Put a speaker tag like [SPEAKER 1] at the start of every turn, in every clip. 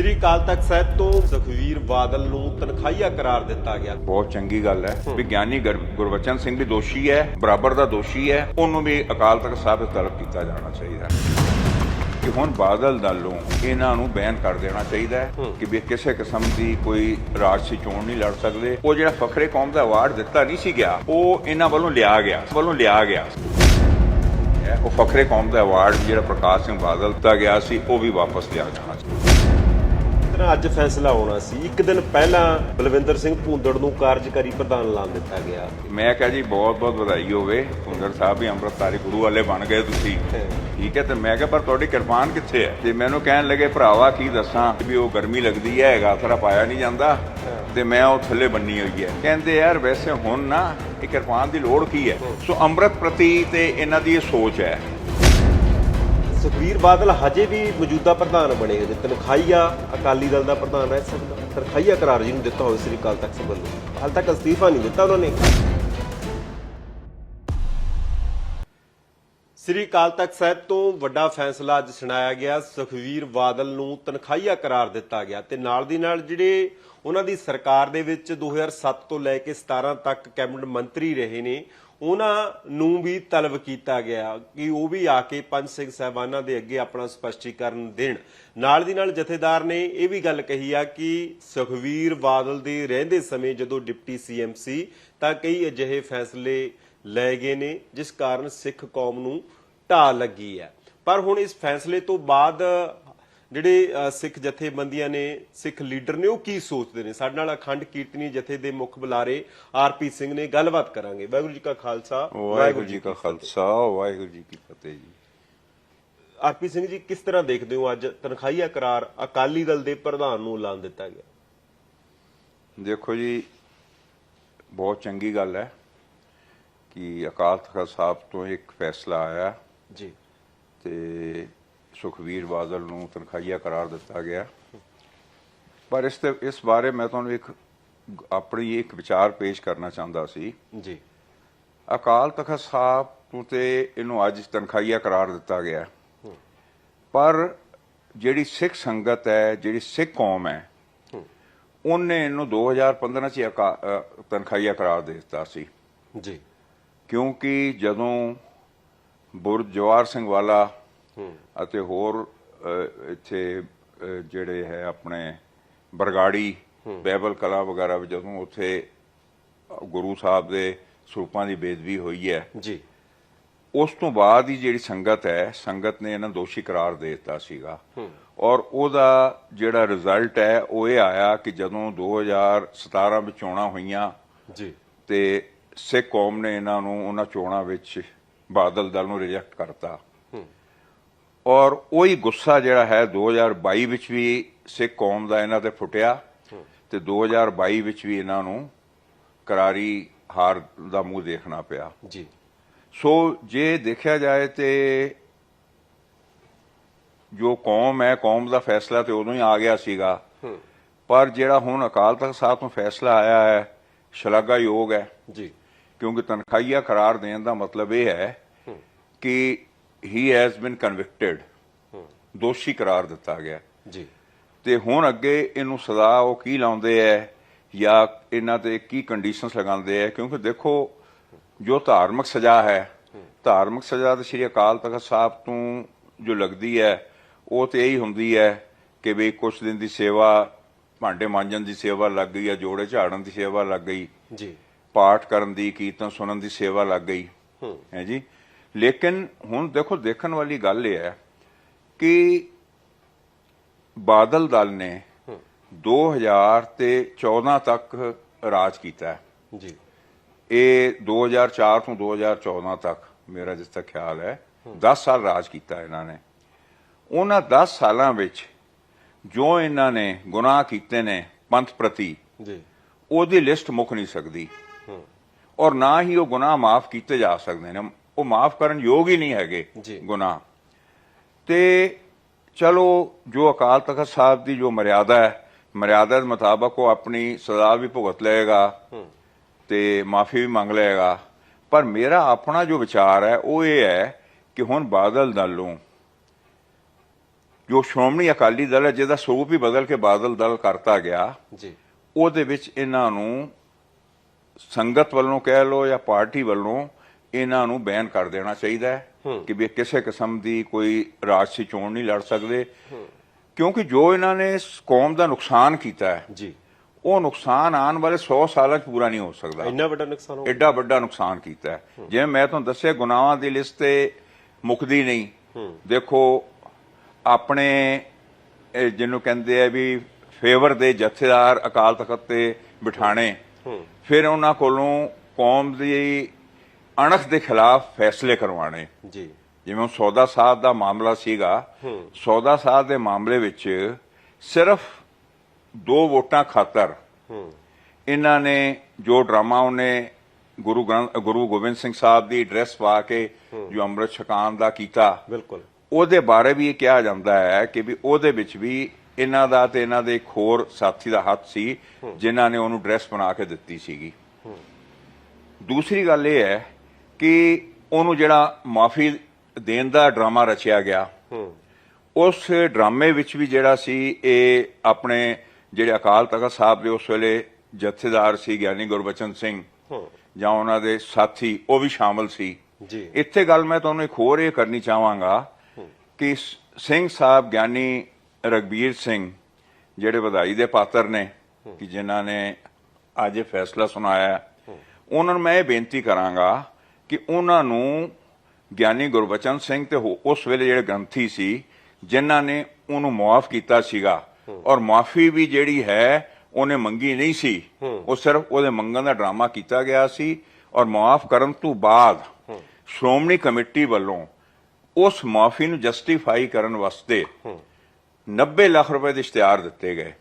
[SPEAKER 1] ਸ੍ਰੀ ਅਕਾਲ ਤਖਤ ਸਾਹਿਬ ਤੋਂ ਸੁਖਵੀਰ ਬਾਦਲ ਨੂੰ ਤਨਖਾਹੀਆ ਕਰਾਰ ਦਿੱਤਾ ਗਿਆ।
[SPEAKER 2] ਬਹੁਤ ਚੰਗੀ ਗੱਲ ਹੈ। ਵਿਗਿਆਨੀ ਗੁਰ- ਗੁਰਬਚਨ ਸਿੰਘ ਵੀ ਦੋਸ਼ੀ ਹੈ ਬਰਾਬਰ ਦਾ ਦੋਸ਼ੀ ਹੈ। ਉਹਨੂੰ ਵੀ ਅਕਾਲ ਤਖਤ ਸਾਹਿਬ ਤੋਂ ਤਲਬ ਕੀਤਾ ਜਾਣਾ ਚਾਹੀਦਾ ਹੈ। ਕਿ ਹੁਣ ਬਾਦਲ ਦਲ ਇਹਨਾਂ ਨੂੰ ਬੈਨ ਕਰ ਦੇਣਾ ਚਾਹੀਦਾ ਹੈ ਕਿ ਵੀ ਕਿਸੇ ਕਿਸਮ ਦੀ ਕੋਈ ਰਾਜਸੀ ਚੋਣ ਨਹੀਂ ਲੜ ਸਕਦੇ। ਉਹ ਜਿਹੜਾ ਫਖਰੇ ਕੌਮ ਦਾ ਅਵਾਰਡ ਦਿੱਤਾ ਨਹੀਂ ਸੀ ਗਿਆ ਉਹ ਇਹਨਾਂ ਵੱਲੋਂ ਲਿਆ ਗਿਆ ਵੱਲੋਂ ਲਿਆ ਗਿਆ। ਉਹ ਫਖਰੇ ਕੌਮ ਦਾ ਅਵਾਰਡ ਜਿਹੜਾ ਪ੍ਰਕਾਸ਼ ਸਿੰਘ ਬਾਦਲ ਦਿੱਤਾ ਗਿਆ ਸੀ ਉਹ ਵੀ ਵਾਪਸ ਲਿਆ ਜਾਣਾ
[SPEAKER 1] ਤਰ੍ਹਾਂ ਅੱਜ ਫੈਸਲਾ ਹੋਣਾ ਸੀ। ਇੱਕ ਦਿਨ ਪਹਿਲਾਂ ਬਲਵਿੰਦਰ ਸਿੰਘ ਭੂੰਦੜ ਨੂੰ ਕਾਰਜਕਾਰੀ ਪ੍ਰਧਾਨ ਐਲਾਨ ਦਿੱਤਾ ਗਿਆ।
[SPEAKER 2] ਮੈਂ ਕਿਹਾ ਜੀ ਬਹੁਤ ਬਹੁਤ ਵਧਾਈ ਹੋਵੇ। ਸੁੰਦਰ ਸਾਹਿਬ ਵੀ ਅੰਮ੍ਰਿਤਧਾਰੀ ਗੁਰੂ ਵਾਲੇ ਬਣ ਗਏ ਤੁਸੀਂ। ਠੀਕ ਹੈ ਤੇ ਮੈਂ ਕਿਹਾ ਪਰ ਤੁਹਾਡੀ ਕਿਰਪਾਨ ਕਿੱਥੇ ਹੈ? ਤੇ ਮੈਨੂੰ ਕਹਿਣ ਲੱਗੇ ਭਰਾਵਾ ਕੀ ਦੱਸਾਂ ਵੀ ਉਹ ਗਰਮੀ ਲੱਗਦੀ ਹੈ ਗਾਥਰਾ ਪਾਇਆ ਨਹੀਂ ਜਾਂਦਾ। ਤੇ ਮੈਂ ਉਹ ਥੱਲੇ ਬੰਨੀ ਹੋਈ ਹੈ। ਕਹਿੰਦੇ ਯਾਰ ਵੈਸੇ ਹੁਣ ਨਾ ਇਹ ਕਿਰਪਾਨ ਦੀ ਲੋੜ ਕੀ ਹੈ। ਸੋ ਅੰਮ੍ਰਿਤ ਪ੍ਰਤੀ ਤੇ ਇਹਨਾਂ ਦੀ ਇਹ ਸੋਚ ਹੈ।
[SPEAKER 1] ਸੁਖਵੀਰ ਬਾਦਲ ਹਜੇ ਵੀ ਮੌਜੂਦਾ ਪ੍ਰਧਾਨ ਬਣੇ ਹੋਏ ਨੇ ਅਕਾਲੀ ਦਲ ਦਾ ਪ੍ਰਧਾਨ ਰਹਿ ਸਕਦਾ। ਤਨਖਾਹੀਆ ਕਰਾਰ ਜਿਹਨੂੰ ਦਿੱਤਾ ਹੋਵੇ ਸ੍ਰੀ ਅਕਾਲ ਤਖਤ ਸਾਹਿਬ ਵੱਲੋਂ। ਹਾਲ ਤੱਕ ਅਸਤੀਫਾ ਨਹੀਂ ਦਿੱਤਾ ਉਹਨਾਂ ਨੇ। ਸ੍ਰੀ ਅਕਾਲ ਤਖਤ ਸਾਹਿਬ ਤੋਂ ਵੱਡਾ ਫੈਸਲਾ ਅੱਜ ਸੁਣਾਇਆ ਗਿਆ। ਸੁਖਵੀਰ ਬਾਦਲ ਨੂੰ ਤਨਖਾਈਆ ਕਰਾਰ ਦਿੱਤਾ ਗਿਆ ਤੇ ਨਾਲ ਦੀ ਨਾਲ ਜਿਹੜੇ ਉਹਨਾਂ ਦੀ ਸਰਕਾਰ ਦੇ ਵਿੱਚ 2007 ਤੋਂ ਲੈ ਕੇ 17 ਤੱਕ ਕੈਬਨਿਟ ਮੰਤਰੀ ਰਹੇ ਨੇ। ਉਹਨਾਂ ਨੂੰ ਵੀ ਤਲਬ ਕੀਤਾ ਗਿਆ ਕਿ ਉਹ ਵੀ ਆ ਕੇ ਪੰਜ ਸਿੰਘ ਸਾਹਿਬਾਨਾਂ ਦੇ ਅੱਗੇ ਆਪਣਾ ਸਪਸ਼ਟੀਕਰਨ ਦੇਣ। ਨਾਲ ਦੀ ਨਾਲ ਜਥੇਦਾਰ ਨੇ ਇਹ ਵੀ ਗੱਲ ਕਹੀ ਆ ਕਿ ਸੁਖਵੀਰ ਬਾਦਲ ਦੇ ਰਹਿੰਦੇ ਸਮੇਂ ਜਦੋਂ ਡਿਪਟੀ ਸੀਐਮ ਸੀ, ਤਾਂ ਕਈ ਅਜਿਹੇ ਫੈਸਲੇ ਲਏ ਗਏ ਨੇ, ਜਿਸ ਕਾਰਨ ਸਿੱਖ ਕੌਮ ਨੂੰ ਢਾਹ ਲੱਗੀ ਹੈ। ਪਰ ਹੁਣ ਇਸ ਫੈਸਲੇ ਤੋਂ ਬਾਅਦ ਜਿਹੜੇ ਸਿੱਖ ਜਥੇਬੰਦੀਆਂ ਨੇ ਸਿੱਖ ਲੀਡਰ ਨੇ ਉਹ ਕੀ ਸੋਚਦੇ ਨੇ? ਸਾਡੇ ਨਾਲ ਅਖੰਡ ਕੀਰਤਨੀ ਜਥੇ ਦੇ ਮੁੱਖ ਬੁਲਾਰੇ ਆਰਪੀ ਸਿੰਘ ਨੇ ਗੱਲਬਾਤ ਕਰਾਂਗੇ। ਵਾਹਿਗੁਰੂ ਜੀ ਕਾ ਖਾਲਸਾ
[SPEAKER 2] ਵਾਹਿਗੁਰੂ ਜੀ ਕਾ ਖਾਲਸਾ ਵਾਹਿਗੁਰੂ ਜੀ ਕੀ ਫਤਿਹ ਜੀ।
[SPEAKER 1] ਆਰਪੀ ਸਿੰਘ ਜੀ ਕਿਸ ਤਰ੍ਹਾਂ ਦੇਖਦੇ ਹੋ ਅੱਜ ਤਨਖਾਹੀਆ ਕਰਾਰ ਅਕਾਲੀ ਦਲ ਦੇ ਪ੍ਰਧਾਨ ਨੂੰ ਐਲਾਨ ਦਿੱਤਾ ਗਿਆ?
[SPEAKER 2] ਦੇਖੋ ਜੀ ਬਹੁਤ ਚੰਗੀ ਗੱਲ ਹੈ ਕਿ ਅਕਾਲ ਤਖਤ ਸਾਹਿਬ ਤੋਂ ਇੱਕ ਫੈਸਲਾ ਆਇਆ।
[SPEAKER 1] ਜੀ।
[SPEAKER 2] ਤੇ ਸੁਖਵੀਰ ਬਾਦਲ ਨੂੰ ਤਨਖਾਹੀਆ ਕਰਾਰ ਦਿੱਤਾ ਗਿਆ। ਪਰ ਇਸ ਤੇ ਇਸ ਬਾਰੇ ਮੈਂ ਤੁਹਾਨੂੰ ਇੱਕ ਆਪਣੀ ਇੱਕ ਵਿਚਾਰ ਪੇਸ਼ ਕਰਨਾ ਚਾਹੁੰਦਾ ਸੀ।
[SPEAKER 1] ਜੀ।
[SPEAKER 2] ਅਕਾਲ ਤਖਤ ਸਾਹਿਬ ਨੂੰ ਤੇ ਇਹਨੂੰ ਅੱਜ ਤਨਖਾਹੀਆ ਕਰਾਰ ਦਿੱਤਾ ਗਿਆ। ਪਰ ਜਿਹੜੀ ਸਿੱਖ ਸੰਗਤ ਹੈ ਜਿਹੜੀ ਸਿੱਖ ਕੌਮ ਹੈ ਉਹਨੇ ਇਹਨੂੰ 2015 ਚ ਤਨਖਾਹੀਆ ਕਰਾਰ ਦੇ ਦਿੱਤਾ ਸੀ।
[SPEAKER 1] ਜੀ।
[SPEAKER 2] ਕਿਉਂਕਿ ਜਦੋਂ ਬੁਰਜਵਾਰ ਸਿੰਘ ਵਾਲਾ ਅਤੇ ਹੋਰ ਇੱਥੇ ਜਿਹੜੇ ਹੈ ਆਪਣੇ ਬਰਗਾੜੀ ਬੈਬਲ ਕਲਾ ਵਗੈਰਾ ਵੀ ਜਦੋਂ ਉੱਥੇ ਗੁਰੂ ਸਾਹਿਬ ਦੇ ਸਰੂਪਾਂ ਦੀ ਬੇਦਬੀ ਹੋਈ ਹੈ
[SPEAKER 1] ਜੀ।
[SPEAKER 2] ਉਸ ਤੋਂ ਬਾਅਦ ਹੀ ਜਿਹੜੀ ਸੰਗਤ ਹੈ ਸੰਗਤ ਨੇ ਇਹਨਾਂ ਦੋਸ਼ੀ ਕਰਾਰ ਦੇ ਦਿੱਤਾ ਸੀਗਾ। ਔਰ ਉਹਦਾ ਜਿਹੜਾ ਰਿਜ਼ਲਟ ਹੈ ਉਹ ਇਹ ਆਇਆ ਕਿ ਜਦੋਂ 2017 ਵਿੱਚ ਚੋਣਾਂ ਹੋਈਆਂ
[SPEAKER 1] ਜੀ।
[SPEAKER 2] ਤੇ ਸਿੱਖ ਕੌਮ ਨੇ ਇਹਨਾਂ ਨੂੰ ਉਹਨਾਂ ਚੋਣਾਂ ਵਿੱਚ ਬਾਦਲ ਦਲ ਨੂੰ ਰਿਜੈਕਟ ਕਰਤਾ। ਔਰ ਉਹੀ ਗੁੱਸਾ ਜਿਹੜਾ ਹੈ 2022 ਵਿੱਚ ਵੀ ਸਿੱਖ ਕੌਮ ਦਾ ਇਹਨਾਂ ਤੇ ਫੁੱਟਿਆ ਤੇ 2022 ਵਿੱਚ ਵੀ ਇਹਨਾਂ ਨੂੰ ਕਰਾਰੀ ਹਾਰ ਦਾ ਮੂੰਹ ਦੇਖਣਾ ਪਿਆ।
[SPEAKER 1] ਜੀ।
[SPEAKER 2] ਸੋ ਜੇ ਦੇਖਿਆ ਜਾਏ ਤੇ ਜੋ ਕੌਮ ਹੈ ਕੌਮ ਦਾ ਫੈਸਲਾ ਤੇ ਉਦੋਂ ਹੀ ਆ ਗਿਆ ਸੀਗਾ। ਪਰ ਜਿਹੜਾ ਹੁਣ ਅਕਾਲ ਤਖਤ ਸਾਹਿਬ ਤੋਂ ਫੈਸਲਾ ਆਇਆ ਹੈ ਸ਼ਲਾਘਾਯੋਗ ਹੈ।
[SPEAKER 1] ਜੀ।
[SPEAKER 2] ਕਿਉਂਕਿ ਤਨਖਾਹੀਆ ਕਰਾਰ ਦੇਣ ਦਾ ਮਤਲਬ ਇਹ ਹੈ। ਕਿ ਹੀ ਹੈਜ਼ ਬੀਨ ਕਨਵਿਕਟਡ ਦੋਸ਼ੀ ਕਰਾਰ ਦਿੱਤਾ ਗਿਆ
[SPEAKER 1] ਜੀ।
[SPEAKER 2] ਤੇ ਹੁਣ ਅੱਗੇ ਇਹਨੂੰ ਸਜ਼ਾ ਉਹ ਕੀ ਲਾਉਂਦੇ ਐ ਜਾਂ ਇਹਨਾਂ ਤੇ ਕੀ ਕੰਡੀਸ਼ਨਸ ਲਗਾਉਂਦੇ ਐ ਕਿਉਂਕਿ ਦੇਖੋ ਜੋ ਧਾਰਮਿਕ ਸਜ਼ਾ ਹੈ ਧਾਰਮਿਕ ਸਜ਼ਾ ਤਾਂ ਸ਼੍ਰੀ ਅਕਾਲ ਤਖਤ ਸਾਹਿਬ ਤੋਂ ਜੋ ਲੱਗਦੀ ਹੈ ਉਹ ਤੇ ਇਹੀ ਹੁੰਦੀ ਹੈ ਕਿ ਵੀ ਕੁਛ ਦਿਨ ਦੀ ਸੇਵਾ ਭਾਂਡੇ ਮਾਂਜਣ ਦੀ ਸੇਵਾ ਲੱਗ ਗਈ ਜਾਂ ਜੋੜੇ ਝਾੜਨ ਦੀ ਸੇਵਾ ਲੱਗ ਗਈ।
[SPEAKER 1] ਜੀ।
[SPEAKER 2] ਪਾਠ ਕਰਨ ਦੀ ਕੀਰਤਨ ਸੁਣਨ ਦੀ ਸੇਵਾ ਲੱਗ ਗਈ।
[SPEAKER 1] ਹੂੰ।
[SPEAKER 2] ਹੈ ਜੀ? ਲੇਕਿਨ ਹੁਣ ਦੇਖੋ ਦੇਖਣ ਵਾਲੀ ਗੱਲ ਇਹ ਹੈ ਕਿ ਬਾਦਲ ਦਲ ਨੇ 2000 ਤੇ 14 ਤੱਕ ਰਾਜ ਕੀਤਾ ਹੈ।
[SPEAKER 1] ਜੀ।
[SPEAKER 2] ਇਹ 2004 ਤੋਂ 2014 ਤੱਕ ਮੇਰਾ ਜਿਸ ਤੱਕ ਖਿਆਲ ਹੈ 10 ਸਾਲ ਰਾਜ ਕੀਤਾ ਇਹਨਾਂ ਨੇ। ਉਹਨਾਂ 10 ਸਾਲਾਂ ਵਿੱਚ ਜੋ ਇਹਨਾਂ ਨੇ ਗੁਨਾਹ ਕੀਤੇ ਨੇ ਪੰਥ ਪ੍ਰਤੀ
[SPEAKER 1] ਜੀ।
[SPEAKER 2] ਉਹਦੀ ਲਿਸਟ ਮੁੱਕ ਨਹੀਂ ਸਕਦੀ। ਔਰ ਨਾ ਹੀ ਉਹ ਗੁਨਾਹ ਮਾਫ ਕੀਤੇ ਜਾ ਸਕਦੇ ਨੇ। ਉਹ ਮਾਫ ਕਰਨ ਯੋਗ ਹੀ ਨਹੀਂ ਹੈਗੇ। ਗੁਨਾਹ। ਤੇ ਚਲੋ ਜੋ ਅਕਾਲ ਤਖਤ ਸਾਹਿਬ ਦੀ ਜੋ ਮਰਿਆਦਾ ਹੈ ਮਰਿਆਦਾ ਦੇ ਮੁਤਾਬਕ ਉਹ ਆਪਣੀ ਸਜ਼ਾ ਵੀ ਭੁਗਤ ਲਏਗਾ ਤੇ ਮਾਫੀ ਵੀ ਮੰਗ ਲਏਗਾ। ਪਰ ਮੇਰਾ ਆਪਣਾ ਜੋ ਵਿਚਾਰ ਹੈ ਉਹ ਇਹ ਹੈ ਕਿ ਹੁਣ ਬਾਦਲ ਦਲ ਨੂੰ ਜੋ ਸ਼੍ਰੋਮਣੀ ਅਕਾਲੀ ਦਲ ਹੈ ਜਿਹਦਾ ਸਰੂਪ ਹੀ ਬਦਲ ਕੇ ਬਾਦਲ ਦਲ ਕਰਤਾ ਗਿਆ
[SPEAKER 1] ਜੀ।
[SPEAKER 2] ਉਹਦੇ ਵਿੱਚ ਇਹਨਾਂ ਨੂੰ ਸੰਗਤ ਵੱਲੋਂ ਕਹਿ ਲੋ ਜਾਂ ਪਾਰਟੀ ਵੱਲੋਂ ਇਹਨਾਂ ਨੂੰ ਬੈਨ ਕਰ ਦੇਣਾ ਚਾਹੀਦਾ ਹੈ ਕਿ ਵੀ ਕਿਸੇ ਕਿਸਮ ਦੀ ਕੋਈ ਰਾਜਸੀ ਚੋਣ ਨਹੀਂ ਲੜ ਸਕਦੇ। ਕਿਉਂਕਿ ਜੋ ਇਹਨਾਂ ਨੇ ਕੌਮ ਦਾ ਨੁਕਸਾਨ ਕੀਤਾ ਹੈ
[SPEAKER 1] ਜੀ।
[SPEAKER 2] ਉਹ ਨੁਕਸਾਨ ਆਉਣ ਵਾਲੇ 100 ਸਾਲਾਂ 'ਚ ਪੂਰਾ ਨਹੀਂ ਹੋ ਸਕਦਾ।
[SPEAKER 1] ਇੰਨਾ ਵੱਡਾ ਨੁਕਸਾਨ ਹੋ
[SPEAKER 2] ਐਡਾ ਵੱਡਾ ਨੁਕਸਾਨ ਕੀਤਾ ਹੈ। ਜਿਵੇਂ ਮੈਂ ਤੁਹਾਨੂੰ ਦੱਸਿਆ ਗੁਨਾਹਾਂ ਦੀ ਲਿਸਟ ਤੇ ਮੁਕਦੀ ਨਹੀਂ। ਦੇਖੋ ਆਪਣੇ ਜਿਹਨੂੰ ਕਹਿੰਦੇ ਆ ਵੀ ਫੇਵਰ ਦੇ ਜਥੇਦਾਰ ਅਕਾਲ ਤਖਤ ਤੇ ਬਿਠਾਣੇ। ਫਿਰ ਉਹਨਾਂ ਕੋਲੋਂ ਕੌਮ ਦੀ ਅਣਖ ਦੇ ਖਿਲਾਫ ਫੈਸਲੇ ਕਰਵਾਣੇ
[SPEAKER 1] ਜੀ।
[SPEAKER 2] ਜਿਵੇਂ ਸੌਦਾ ਸਾਹਿਬ ਦਾ ਮਾਮਲਾ ਸੀਗਾ ਸੌਦਾ ਸਾਹਿਬ ਦੇ ਮਾਮਲੇ ਵਿੱਚ ਸਿਰਫ ਦੋ ਵੋਟਾਂ ਖਾਤਰ ਇਹਨਾਂ ਨੇ ਜੋ ਡਰਾਮਾ ਉਹਨੇ ਗੁਰੂ ਗ੍ਰੰਥ ਗੁਰੂ ਗੋਬਿੰਦ ਸਿੰਘ ਸਾਹਿਬ ਦੀ ਡਰੈਸ ਪਾ ਕੇ ਜੋ ਅੰਮ੍ਰਿਤ ਛਕਾਉਣ ਦਾ ਕੀਤਾ।
[SPEAKER 1] ਬਿਲਕੁਲ।
[SPEAKER 2] ਉਹਦੇ ਬਾਰੇ ਵੀ ਇਹ ਕਿਹਾ ਜਾਂਦਾ ਹੈ ਕਿ ਵੀ ਉਹਦੇ ਵਿੱਚ ਵੀ ਇਹਨਾਂ ਦਾ ਤੇ ਇਹਨਾਂ ਦੇ ਇੱਕ ਹੋਰ ਸਾਥੀ ਦਾ ਹੱਥ ਸੀ ਜਿਨ੍ਹਾਂ ਨੇ ਉਹਨੂੰ ਡਰੈਸ ਬਣਾ ਕੇ ਦਿੱਤੀ ਸੀਗੀ। ਦੂਸਰੀ ਗੱਲ ਇਹ ਹੈ ਕਿ ਉਹਨੂੰ ਜਿਹੜਾ ਮਾਫੀ ਦੇਣ ਦਾ ਡਰਾਮਾ ਰਚਿਆ ਗਿਆ ਉਸ ਡਰਾਮੇ ਵਿੱਚ ਵੀ ਜਿਹੜਾ ਸੀ ਇਹ ਆਪਣੇ ਜਿਹੜੇ ਅਕਾਲ ਤਖਤ ਸਾਹਿਬ ਦੇ ਉਸ ਵੇਲੇ ਜਥੇਦਾਰ ਸੀ ਗਿਆਨੀ ਗੁਰਬਚਨ ਸਿੰਘ ਜਾਂ ਉਹਨਾਂ ਦੇ ਸਾਥੀ ਉਹ ਵੀ ਸ਼ਾਮਲ ਸੀ।
[SPEAKER 1] ਜੀ।
[SPEAKER 2] ਇੱਥੇ ਗੱਲ ਮੈਂ ਤੁਹਾਨੂੰ ਇੱਕ ਹੋਰ ਇਹ ਕਰਨੀ ਚਾਹਾਂਗਾ ਕਿ ਸਿੰਘ ਸਾਹਿਬ ਗਿਆਨੀ ਰਗਬੀਰ ਸਿੰਘ ਜਿਹੜੇ ਵਧਾਈ ਦੇ ਪਾਤਰ ਨੇ ਕਿ ਜਿਨ੍ਹਾਂ ਨੇ ਅੱਜ ਫੈਸਲਾ ਸੁਣਾਇਆ ਉਹਨਾਂ ਨੂੰ ਮੈਂ ਇਹ ਬੇਨਤੀ ਕਰਾਂਗਾ ਕਿ ਉਹਨਾਂ ਨੂੰ ਗਿਆਨੀ ਗੁਰਬਚਨ ਸਿੰਘ ਤੇ ਉਸ ਵੇਲੇ ਜਿਹੜੇ ਗ੍ਰੰਥੀ ਸੀ ਜਿਨ੍ਹਾਂ ਨੇ ਉਹਨੂੰ ਮਾਫ ਕੀਤਾ ਸੀਗਾ। ਔਰ ਮਾਫੀ ਵੀ ਜਿਹੜੀ ਹੈ ਉਹਨੇ ਮੰਗੀ ਨਹੀਂ ਸੀ। ਉਹ ਸਿਰਫ ਉਹਦੇ ਮੰਗਣ ਦਾ ਡਰਾਮਾ ਕੀਤਾ ਗਿਆ ਸੀ ਔਰ ਮਾਫ ਕਰਨ ਤੋਂ ਬਾਅਦ ਸ਼੍ਰੋਮਣੀ ਕਮੇਟੀ ਵੱਲੋਂ ਉਸ ਮਾਫੀ ਨੂੰ ਜਸਟੀਫਾਈ ਕਰਨ ਵਾਸਤੇ 90 ਲੱਖ ਰੁਪਏ ਦੇ ਇਸ਼ਤਿਹਾਰ ਦਿੱਤੇ ਗਏ।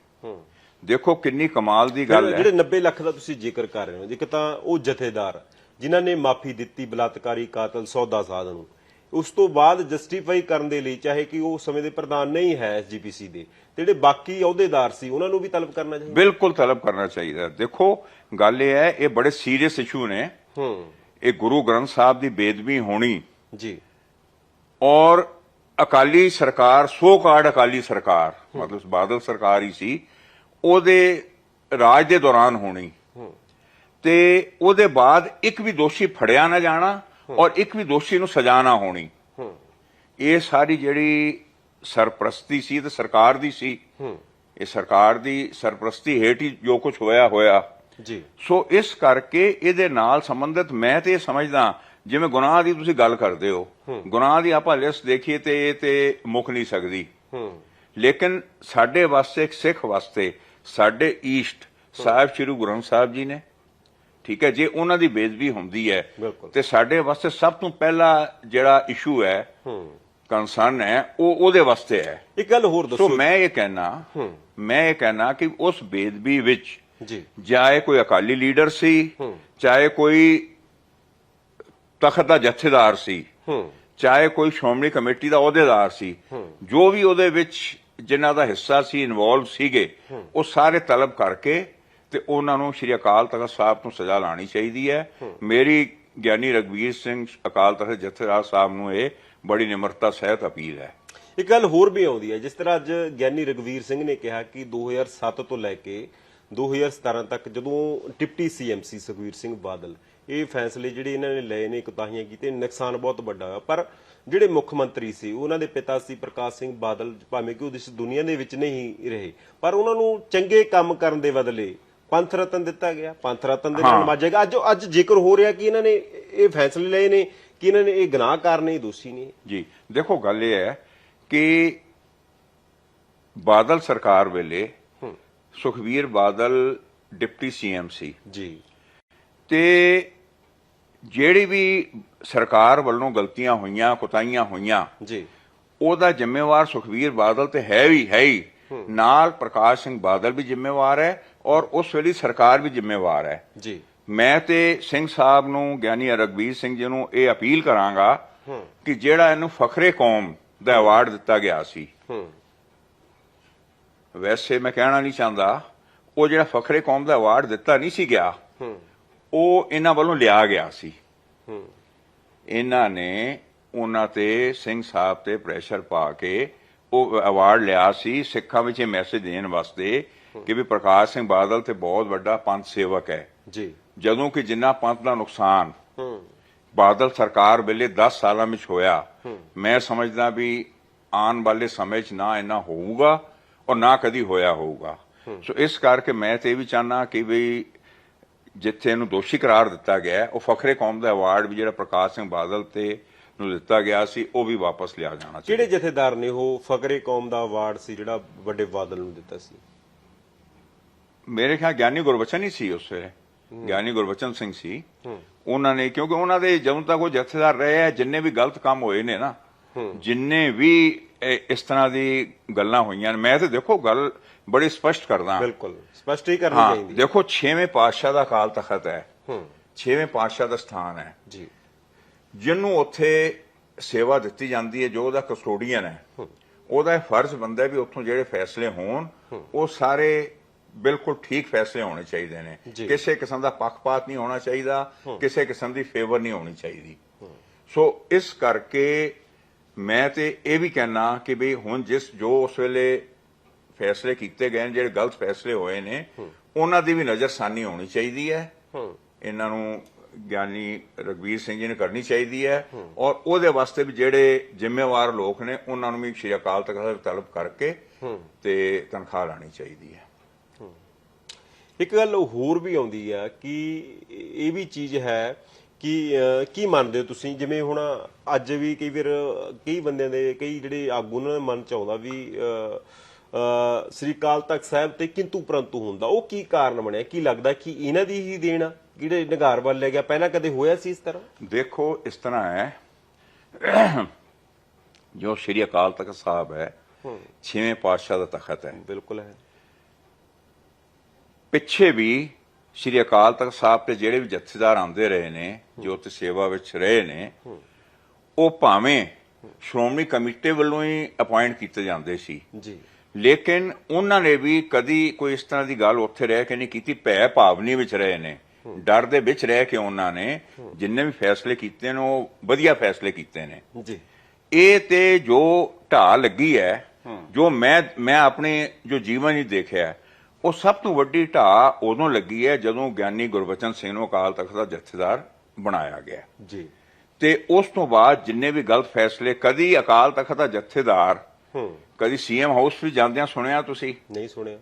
[SPEAKER 2] ਦੇਖੋ ਕਿੰਨੀ ਕਮਾਲ ਦੀ ਗੱਲ ਹੈ।
[SPEAKER 1] ਜਿਹੜੇ 90 ਲੱਖ ਦਾ ਤੁਸੀਂ ਜ਼ਿਕਰ ਕਰ ਰਹੇ ਹੋ ਇੱਕ ਤਾਂ ਉਹ ਜਥੇਦਾਰ ਜਿਨ੍ਹਾਂ ਨੇ ਮਾਫੀ ਦਿੱਤੀ ਬਲਾਤਕਾਰੀ ਕਾਤਲ ਸੌਦਾ ਸਾਧ ਨੂੰ। ਉਸ ਤੋਂ ਬਾਅਦ ਜਸਟੀਫਾਈ ਕਰਨ ਦੇ ਲਈ ਚਾਹੇ ਕਿ ਉਹ ਸਮੇਂ ਦੇ ਪ੍ਰਧਾਨ ਨਹੀਂ ਹੈ ਐਸਜੀਪੀਸੀ ਦੇ ਜਿਹੜੇ ਬਾਕੀ ਅਹੁਦੇਦਾਰ ਸੀ ਉਹਨਾਂ ਨੂੰ ਵੀ ਤਲਬ ਕਰਨਾ ਚਾਹੀਦਾ।
[SPEAKER 2] ਬਿਲਕੁਲ ਤਲਬ ਕਰਨਾ ਚਾਹੀਦਾ। ਦੇਖੋ ਗੱਲ ਇਹ ਹੈ ਇਹ ਬੜੇ ਸੀਰੀਅਸ ਇਸ਼ੂ ਨੇ।
[SPEAKER 1] ਹੂੰ।
[SPEAKER 2] ਇਹ ਗੁਰੂ ਗ੍ਰੰਥ ਸਾਹਿਬ ਦੀ ਬੇਦਬੀ ਹੋਣੀ
[SPEAKER 1] ਜੀ।
[SPEAKER 2] ਔਰ ਅਕਾਲੀ ਸਰਕਾਰ ਸੋ ਕਾਰਡ ਅਕਾਲੀ ਸਰਕਾਰ ਮਤਲਬ ਬਾਦਲ ਸਰਕਾਰ ਹੀ ਸੀ ਉਹਦੇ ਰਾਜ ਦੇ ਦੌਰਾਨ ਹੋਣੀ। ਤੇ ਉਹਦੇ ਬਾਅਦ ਇੱਕ ਵੀ ਦੋਸ਼ੀ ਫੜਿਆ ਨਾ ਜਾਣਾ ਔਰ ਇੱਕ ਵੀ ਦੋਸ਼ੀ ਨੂੰ ਸਜ਼ਾ ਨਾ ਹੋਣੀ। ਇਹ ਸਾਰੀ ਜਿਹੜੀ ਸਰਪ੍ਰਸਤੀ ਸੀ ਤੇ ਸਰਕਾਰ ਦੀ ਸੀ ਇਹ ਸਰਕਾਰ ਦੀ ਸਰਪ੍ਰਸਤੀ ਹੇਠ ਹੀ ਜੋ ਕੁਝ ਹੋਇਆ ਹੋਇਆ।
[SPEAKER 1] ਜੀ।
[SPEAKER 2] ਸੋ ਇਸ ਕਰਕੇ ਇਹਦੇ ਨਾਲ ਸੰਬੰਧਿਤ ਮੈਂ ਤੇ ਇਹ ਸਮਝਦਾ ਜਿਵੇਂ ਗੁਨਾਹ ਦੀ ਤੁਸੀਂ ਗੱਲ ਕਰਦੇ ਹੋ ਗੁਨਾਹ ਦੀ ਆਪਾਂ ਲਿਸਟ ਦੇਖੀਏ ਤੇ ਇਹ ਤੇ ਮੁੱਕ ਨਹੀਂ ਸਕਦੀ। ਲੇਕਿਨ ਸਾਡੇ ਵਾਸਤੇ ਇੱਕ ਸਿੱਖ ਵਾਸਤੇ ਸਾਡੇ ਈਸਟ ਸਾਹਿਬ ਸ੍ਰੀ ਗੁਰੂ ਗ੍ਰੰਥ ਸਾਹਿਬ ਜੀ ਨੇ ਠੀਕ ਹੈ ਜੇ ਉਹਨਾਂ ਦੀ ਬੇਦਬੀ ਹੁੰਦੀ ਹੈ। ਤੇ ਸਾਡੇ ਵਾਸਤੇ ਸਭ ਤੋਂ ਪਹਿਲਾ ਜਿਹੜਾ ਇਸ਼ੂ ਹੈ ਕੰਸਰਨ ਹੈ ਉਹ ਉਹਦੇ ਵਾਸਤੇ ਹੈ।
[SPEAKER 1] ਇੱਕ ਗੱਲ ਹੋਰ
[SPEAKER 2] ਸੋ
[SPEAKER 1] ਦੱਸੋ।
[SPEAKER 2] ਮੈਂ ਇਹ ਕਹਿਣਾ ਮੈਂ ਇਹ ਕਹਿਣਾ ਕਿ ਉਸ ਬੇਦਬੀ ਵਿੱਚ
[SPEAKER 1] ਜੀ।
[SPEAKER 2] ਚਾਹੇ ਕੋਈ ਅਕਾਲੀ ਲੀਡਰ ਸੀ। ਚਾਹੇ ਕੋਈ ਤਖਤ ਦਾ ਜਥੇਦਾਰ ਸੀ ਚਾਹੇ ਕੋਈ ਸ਼੍ਰੋਮਣੀ ਕਮੇਟੀ ਦਾ ਅਹੁਦੇਦਾਰ ਸੀ ਜੋ ਵੀ ਉਹਦੇ ਵਿੱਚ ਜਿਨ੍ਹਾਂ ਦਾ ਹਿੱਸਾ ਸੀ ਇਨਵੋਲਵ ਸੀਗੇ ਉਹ ਸਾਰੇ ਤਲਬ ਕਰਕੇ ਤੇ ਉਹਨਾਂ ਨੂੰ ਸ਼੍ਰੀ ਅਕਾਲ ਤਖਤ ਸਾਹਿਬ ਤੋਂ ਸਜ਼ਾ ਲਾਣੀ ਚਾਹੀਦੀ ਹੈ। ਮੇਰੀ ਗਿਆਨੀ ਰਗਵੀਰ ਸਿੰਘ ਅਕਾਲ ਤਖਤ ਜਥੇਦਾਰ ਸਾਹਿਬ ਨੂੰ ਇਹ ਬੜੀ ਨਿਮਰਤਾ ਸਹਿਤ ਅਪੀਲ ਹੈ।
[SPEAKER 1] ਇੱਕ ਗੱਲ ਹੋਰ ਵੀ ਆਉਂਦੀ ਹੈ ਜਿਸ ਤਰ੍ਹਾਂ ਅੱਜ ਗਿਆਨੀ ਰਗਵੀਰ ਸਿੰਘ ਨੇ ਕਿਹਾ ਕਿ 2007 ਤੋਂ ਲੈ ਕੇ 2017 ਤੱਕ ਜਦੋਂ ਡਿਪਟੀ ਸੀਐਮਸੀ ਸੁਖਵੀਰ ਸਿੰਘ ਬਾਦਲ ਇਹ ਫੈਸਲੇ ਜਿਹੜੇ ਇਹਨਾਂ ਨੇ ਲਏ ਨੇ ਕੁਤਾਹੀਆਂ ਕੀਤੇ ਨੁਕਸਾਨ ਬਹੁਤ ਵੱਡਾ ਹੋਇਆ ਪਰ ਜਿਹੜੇ ਮੁੱਖ ਮੰਤਰੀ ਸੀ ਉਹਨਾਂ ਦੇ ਪਿਤਾ ਸੀ ਪ੍ਰਕਾਸ਼ ਸਿੰਘ ਬਾਦਲ ਭਾਵੇਂ ਕਿ ਉਹ ਇਸ ਦੁਨੀਆ ਦੇ ਵਿੱਚ ਨਹੀਂ ਰਹੇ ਪਰ ਉਹਨਾਂ ਨੂੰ ਚੰਗੇ ਕੰਮ ਕਰਨ ਦੇ ਬਦਲੇ ਪੰਥ ਰਤਨ ਦਿੱਤਾ ਗਿਆ ਪੰਥ ਰਤਨ ਦੇ ਨਾਲ। ਨਵਾਜੇਗਾ ਅੱਜ ਅੱਜ ਜ਼ਿਕਰ ਹੋ ਰਿਹਾ ਕਿ ਇਹਨਾਂ ਨੇ ਇਹ ਫੈਸਲੇ ਲਏ ਨੇ ਕਿ ਇਹਨਾਂ ਨੇ ਇਹ ਗੁਨਾਹਕਾਰ ਨਹੀਂ ਦੋਸ਼ੀ ਨਹੀਂ
[SPEAKER 2] ਜੀ ਦੇਖੋ ਗੱਲ ਇਹ ਹੈ ਕਿ ਬਾਦਲ ਸਰਕਾਰ ਵੇਲੇ ਸੁਖਵੀਰ ਬਾਦਲ ਡਿਪਟੀ ਸੀਐਮ ਸੀ।
[SPEAKER 1] ਜੀ।
[SPEAKER 2] ਤੇ ਜਿਹੜੀ ਵੀ ਸਰਕਾਰ ਵੱਲੋਂ ਗਲਤੀਆਂ ਹੋਈਆਂ ਕੁਤਾਈਆਂ ਹੋਈਆਂ
[SPEAKER 1] ਜੀ।
[SPEAKER 2] ਉਹਦਾ ਜ਼ਿੰਮੇਵਾਰ ਸੁਖਵੀਰ ਬਾਦਲ ਤੇ ਹੈ ਵੀ ਹੈ। ਹੀ। ਨਾਲ ਪ੍ਰਕਾਸ਼ ਸਿੰਘ ਬਾਦਲ ਵੀ ਜ਼ਿੰਮੇਵਾਰ ਹੈ ਔਰ ਉਸ ਵੇਲੇ ਸਰਕਾਰ ਵੀ ਜ਼ਿੰਮੇਵਾਰ ਹੈ।
[SPEAKER 1] ਜੀ।
[SPEAKER 2] ਮੈਂ ਤੇ ਸਿੰਘ ਸਾਹਿਬ ਨੂੰ ਗਿਆਨੀ ਰਗਵੀਰ ਸਿੰਘ ਜੀ ਨੂੰ ਇਹ ਅਪੀਲ ਕਰਾਂਗਾ ਕਿ ਜਿਹੜਾ ਇਹਨੂੰ ਫਖਰੇ ਕੌਮ ਦਾ ਅਵਾਰਡ ਦਿੱਤਾ ਗਿਆ ਸੀ।
[SPEAKER 1] ਹੂੰ।
[SPEAKER 2] ਵੈਸੇ ਮੈਂ ਕਹਿਣਾ ਨਹੀਂ ਚਾਹੁੰਦਾ ਉਹ ਜਿਹੜਾ ਫਖਰੇ ਕੌਮ ਦਾ ਅਵਾਰਡ ਦਿੱਤਾ ਨਹੀਂ ਸੀ ਗਿਆ ਉਹ ਇਹਨਾਂ ਵੱਲੋਂ ਲਿਆ ਗਿਆ ਸੀ। ਇਹਨਾਂ ਨੇ ਉਹਨਾਂ ਤੇ ਸਿੰਘ ਸਾਹਿਬ ਤੇ ਪ੍ਰੈਸ਼ਰ ਪਾ ਕੇ ਉਹ ਅਵਾਰਡ ਲਿਆ ਸੀ ਸਿੱਖਾਂ ਵਿੱਚ ਇਹ ਮੈਸੇਜ ਦੇਣ ਵਾਸਤੇ ਕਿ ਵੀ ਪ੍ਰਕਾਸ਼ ਸਿੰਘ ਬਾਦਲ ਤੇ ਬਹੁਤ ਵੱਡਾ ਪੰਥ ਸੇਵਕ ਹੈ।
[SPEAKER 1] ਜੀ।
[SPEAKER 2] ਜਦੋਂ ਕਿ ਜਿੰਨਾ ਪੰਥ ਦਾ ਨੁਕਸਾਨ
[SPEAKER 1] ਹੂੰ।
[SPEAKER 2] ਬਾਦਲ ਸਰਕਾਰ ਵੇਲੇ 10 ਸਾਲਾਂ ਵਿੱਚ ਹੋਇਆ ਮੈਂ ਸਮਝਦਾ ਵੀ ਆਉਣ ਵਾਲੇ ਸਮੇਂ 'ਚ ਨਾ ਇੰਨਾ ਹੋਊਗਾ ਔਰ ਨਾ ਕਦੀ ਹੋਇਆ ਹੋਊਗਾ। ਸੋ ਇਸ ਕਰਕੇ ਮੈਂ ਤੇ ਇਹ ਵੀ ਚਾਹਨਾ ਕਿ ਵੀ ਜਿੱਥੇ ਇਹਨੂੰ ਦੋਸ਼ੀ ਕਰਾਰ ਦਿੱਤਾ ਗਿਆ ਉਹ ਫਖਰੇ ਕੌਮ ਦਾ ਅਵਾਰਡ ਵੀ ਜਿਹੜਾ ਪ੍ਰਕਾਸ਼ ਸਿੰਘ ਬਾਦਲ ਤੇ ਨੂੰ ਦਿੱਤਾ ਗਿਆ ਸੀ ਉਹ ਵੀ ਵਾਪਸ ਲਿਆ ਜਾਣਾ ਚਾਹੀਦਾ।
[SPEAKER 1] ਕਿਹੜੇ ਜਥੇਦਾਰ ਨੇ ਉਹ ਫਕਰੇ ਕੌਮ ਦਾ ਅਵਾਰਡ ਸੀ ਜਿਹੜਾ ਵੱਡੇ ਬਾਦਲ ਨੂੰ ਦਿੱਤਾ ਸੀ?
[SPEAKER 2] ਮੇਰੇ ਖਿਆਲ ਗਿਆਨੀ ਗੁਰਬਚਨ ਹੀ ਸੀ ਉਸ ਵੇਲੇ। ਗਿਆਨੀ ਗੁਰਬਚਨ ਸਿੰਘ ਸੀ। ਉਹਨਾਂ ਨੇ ਕਿਉਂਕਿ ਉਹਨਾਂ ਦੇ ਜਦੋਂ ਤੱਕ ਉਹ ਜਥੇਦਾਰ ਰਹੇ ਆ ਜਿੰਨੇ ਵੀ ਗਲਤ ਕੰਮ ਹੋਏ ਨੇ ਨਾ ਜਿੰਨੇ ਵੀ ਇਸ ਤਰ੍ਹਾਂ ਦੀ ਗੱਲਾਂ ਹੋਈਆਂ ਮੈਂ ਤੇ ਦੇਖੋ ਗੱਲ ਬੜੀ ਸਪਸ਼ਟ ਕਰਦਾ।
[SPEAKER 1] ਬਿਲਕੁਲ। ਸਪਸ਼ਟ ਹੀ ਕਰਨੀ ਚਾਹੀਦੀ। ਹੈ
[SPEAKER 2] ਦੇਖੋ 6ਵੇਂ ਪਾਤਸ਼ਾਹ ਦਾ ਅਕਾਲ ਤਖਤ ਹੈ।
[SPEAKER 1] ਹੂੰ।
[SPEAKER 2] 6ਵੇਂ ਪਾਤਸ਼ਾਹ ਦਾ ਸਥਾਨ ਹੈ।
[SPEAKER 1] ਜੀ।
[SPEAKER 2] ਜਿਹਨੂੰ ਉੱਥੇ ਸੇਵਾ ਦਿੱਤੀ ਜਾਂਦੀ ਹੈ ਜੋ ਉਹਦਾ ਕਸਟੋਡੀਅਨ ਹੈ। ਉਹਦਾ ਫਰਜ਼ ਬੰਦਾ ਵੀ ਉੱਥੋਂ ਜਿਹੜੇ ਫੈਸਲੇ ਹੋਣ ਉਹ ਸਾਰੇ ਬਿਲਕੁਲ ਠੀਕ ਫੈਸਲੇ ਹੋਣੇ ਚਾਹੀਦੇ ਨੇ। ਕਿਸੇ ਕਿਸਮ ਦਾ ਪੱਖਪਾਤ ਨਹੀਂ ਹੋਣਾ ਚਾਹੀਦਾ ਕਿਸੇ ਕਿਸਮ ਦੀ ਫੇਵਰ ਨਹੀਂ ਹੋਣੀ ਚਾਹੀਦੀ। ਸੋ ਇਸ ਕਰਕੇ ਮੈਂ ਤੇ ਇਹ ਵੀ ਕਹਿਣਾ ਕਿ ਵੀ ਹੁਣ ਜਿਸ ਜੋ ਉਸ ਵੇਲੇ ਫੈਸਲੇ ਕੀਤੇ ਗਏ ਨੇ ਜਿਹੜੇ ਗਲਤ ਫੈਸਲੇ ਹੋਏ ਨੇ ਉਹਨਾਂ ਦੀ ਵੀ ਨਜ਼ਰਸਾਨੀ ਹੋਣੀ ਚਾਹੀਦੀ ਹੈ।
[SPEAKER 1] ਹੂੰ।
[SPEAKER 2] ਇਹਨਾਂ ਨੂੰ ਗਿਆਨੀ ਰਗਵੀਰ ਸਿੰਘ ਜੀ ਨੇ ਕਰਨੀ ਚਾਹੀਦੀ ਹੈ। ਔਰ ਉਹਦੇ ਵਾਸਤੇ ਵੀ ਜਿਹੜੇ ਜ਼ਿੰਮੇਵਾਰ ਲੋਕ ਨੇ ਉਹਨਾਂ ਨੂੰ ਵੀ ਸ਼੍ਰੀ ਅਕਾਲ ਤਖਤ ਸਾਹਿਬ ਤਲਬ ਕਰਕੇ ਤੇ ਤਨਖਾਹ ਲਾਣੀ ਚਾਹੀਦੀ ਹੈ।
[SPEAKER 1] ਇੱਕ ਗੱਲ ਹੋਰ ਵੀ ਆਉਂਦੀ ਆ ਕਿ ਇਹ ਵੀ ਚੀਜ਼ ਹੈ ਕਿ ਕੀ ਮੰਨਦੇ ਹੋ ਤੁਸੀਂ? ਜਿਵੇਂ ਹੁਣ ਅੱਜ ਵੀ ਕਈ ਵਾਰ ਕਈ ਬੰਦਿਆਂ ਦੇ ਕਈ ਜਿਹੜੇ ਆਗੂ ਨੇ ਮਨ ਚ ਆਉਂਦਾ ਵੀ ਸ੍ਰੀ ਅਕਾਲ ਤਖਤ ਸਾਹਿਬ ਤੇ ਕਿੰਤੂ ਪਰੰਤੂ ਹੁੰਦਾ। ਉਹ ਕੀ ਕਾਰਨ ਬਣਿਆ? ਕੀ ਲੱਗਦਾ ਕਿ ਇਹਨਾਂ ਦੀ ਹੀ ਦੇਣ ਆ? ਜਿਹੜੇ ਨਿਗਾਰ ਵੱਲ ਲੈ ਗਿਆ ਪਹਿਲਾਂ ਕਦੇ ਹੋਇਆ ਸੀ ਇਸ ਤਰ੍ਹਾਂ?
[SPEAKER 2] ਦੇਖੋ ਇਸ ਤਰ੍ਹਾਂ ਹੈ। ਜੋ ਸ਼੍ਰੀ ਅਕਾਲ ਤਖਤ ਸਾਹਿਬ ਹੈ। ਛੇਵੇਂ ਪਾਤਸ਼ਾਹ ਦਾ ਤਖਤ ਹੈ।
[SPEAKER 1] ਬਿਲਕੁਲ ਹੈ।
[SPEAKER 2] ਪਿੱਛੇ ਵੀ ਸ਼੍ਰੀ ਅਕਾਲ ਤਖਤ ਸਾਹਿਬ ਤੇ ਜਿਹੜੇ ਵੀ ਜਥੇਦਾਰ ਆਉਂਦੇ ਰਹੇ ਨੇ ਜੋ ਤੇ ਸੇਵਾ ਵਿੱਚ ਰਹੇ ਨੇ ਉਹ ਭਾਵੇਂ ਸ਼੍ਰੋਮਣੀ ਕਮੇਟੀ ਵੱਲੋਂ ਹੀ ਅਪਾਇੰਟ ਕੀਤੇ ਜਾਂਦੇ ਸੀ।
[SPEAKER 1] ਜੀ।
[SPEAKER 2] ਲੇਕਿਨ ਉਹਨਾਂ ਨੇ ਵੀ ਕਦੀ ਕੋਈ ਇਸ ਤਰ੍ਹਾਂ ਦੀ ਗੱਲ ਉੱਥੇ ਰਹਿ ਕੇ ਨਹੀਂ ਕੀਤੀ ਭੈ ਭਾਵਨੀ ਵਿੱਚ ਰਹੇ ਨੇ। ਡਰ ਦੇ ਵਿੱਚ ਰਹਿ ਕੇ ਉਹਨਾਂ ਨੇ ਜਿੰਨੇ ਵੀ ਫੈਸਲੇ ਕੀਤੇ ਨੇ ਉਹ ਵਧੀਆ ਫੈਸਲੇ ਕੀਤੇ ਨੇ।
[SPEAKER 1] ਜੀ।
[SPEAKER 2] ਇਹ ਤੇ ਜੋ ਢਾਹ ਲੱਗੀ ਹੈ। ਜੋ ਮੈਂ ਮੈਂ ਆਪਣੇ ਜੋ ਜੀਵਨ ਹੀ ਦੇਖਿਆ ਉਹ ਸਭ ਤੋਂ ਵੱਡੀ ਢਾਹ ਉਦੋਂ ਲੱਗੀ ਹੈ ਜਦੋਂ ਗਿਆਨੀ ਗੁਰਬਚਨ ਸਿੰਘ ਨੂੰ ਅਕਾਲ ਤਖਤ ਦਾ ਜਥੇਦਾਰ ਬਣਾਇਆ ਗਿਆ।
[SPEAKER 1] ਜੀ।
[SPEAKER 2] ਤੇ ਉਸ ਤੋਂ ਬਾਅਦ ਜਿੰਨੇ ਵੀ ਗਲਤ ਫੈਸਲੇ ਕਦੀ ਅਕਾਲ ਤਖਤ ਦਾ ਜਥੇਦਾਰ
[SPEAKER 1] ਹੂੰ।
[SPEAKER 2] ਕਦੀ ਸੀਐਮ ਹਾਊਸ ਵੀ ਜਾਂਦਿਆਂ ਸੁਣਿਆ ਤੁਸੀਂ?
[SPEAKER 1] ਨਹੀਂ ਸੁਣਿਆ।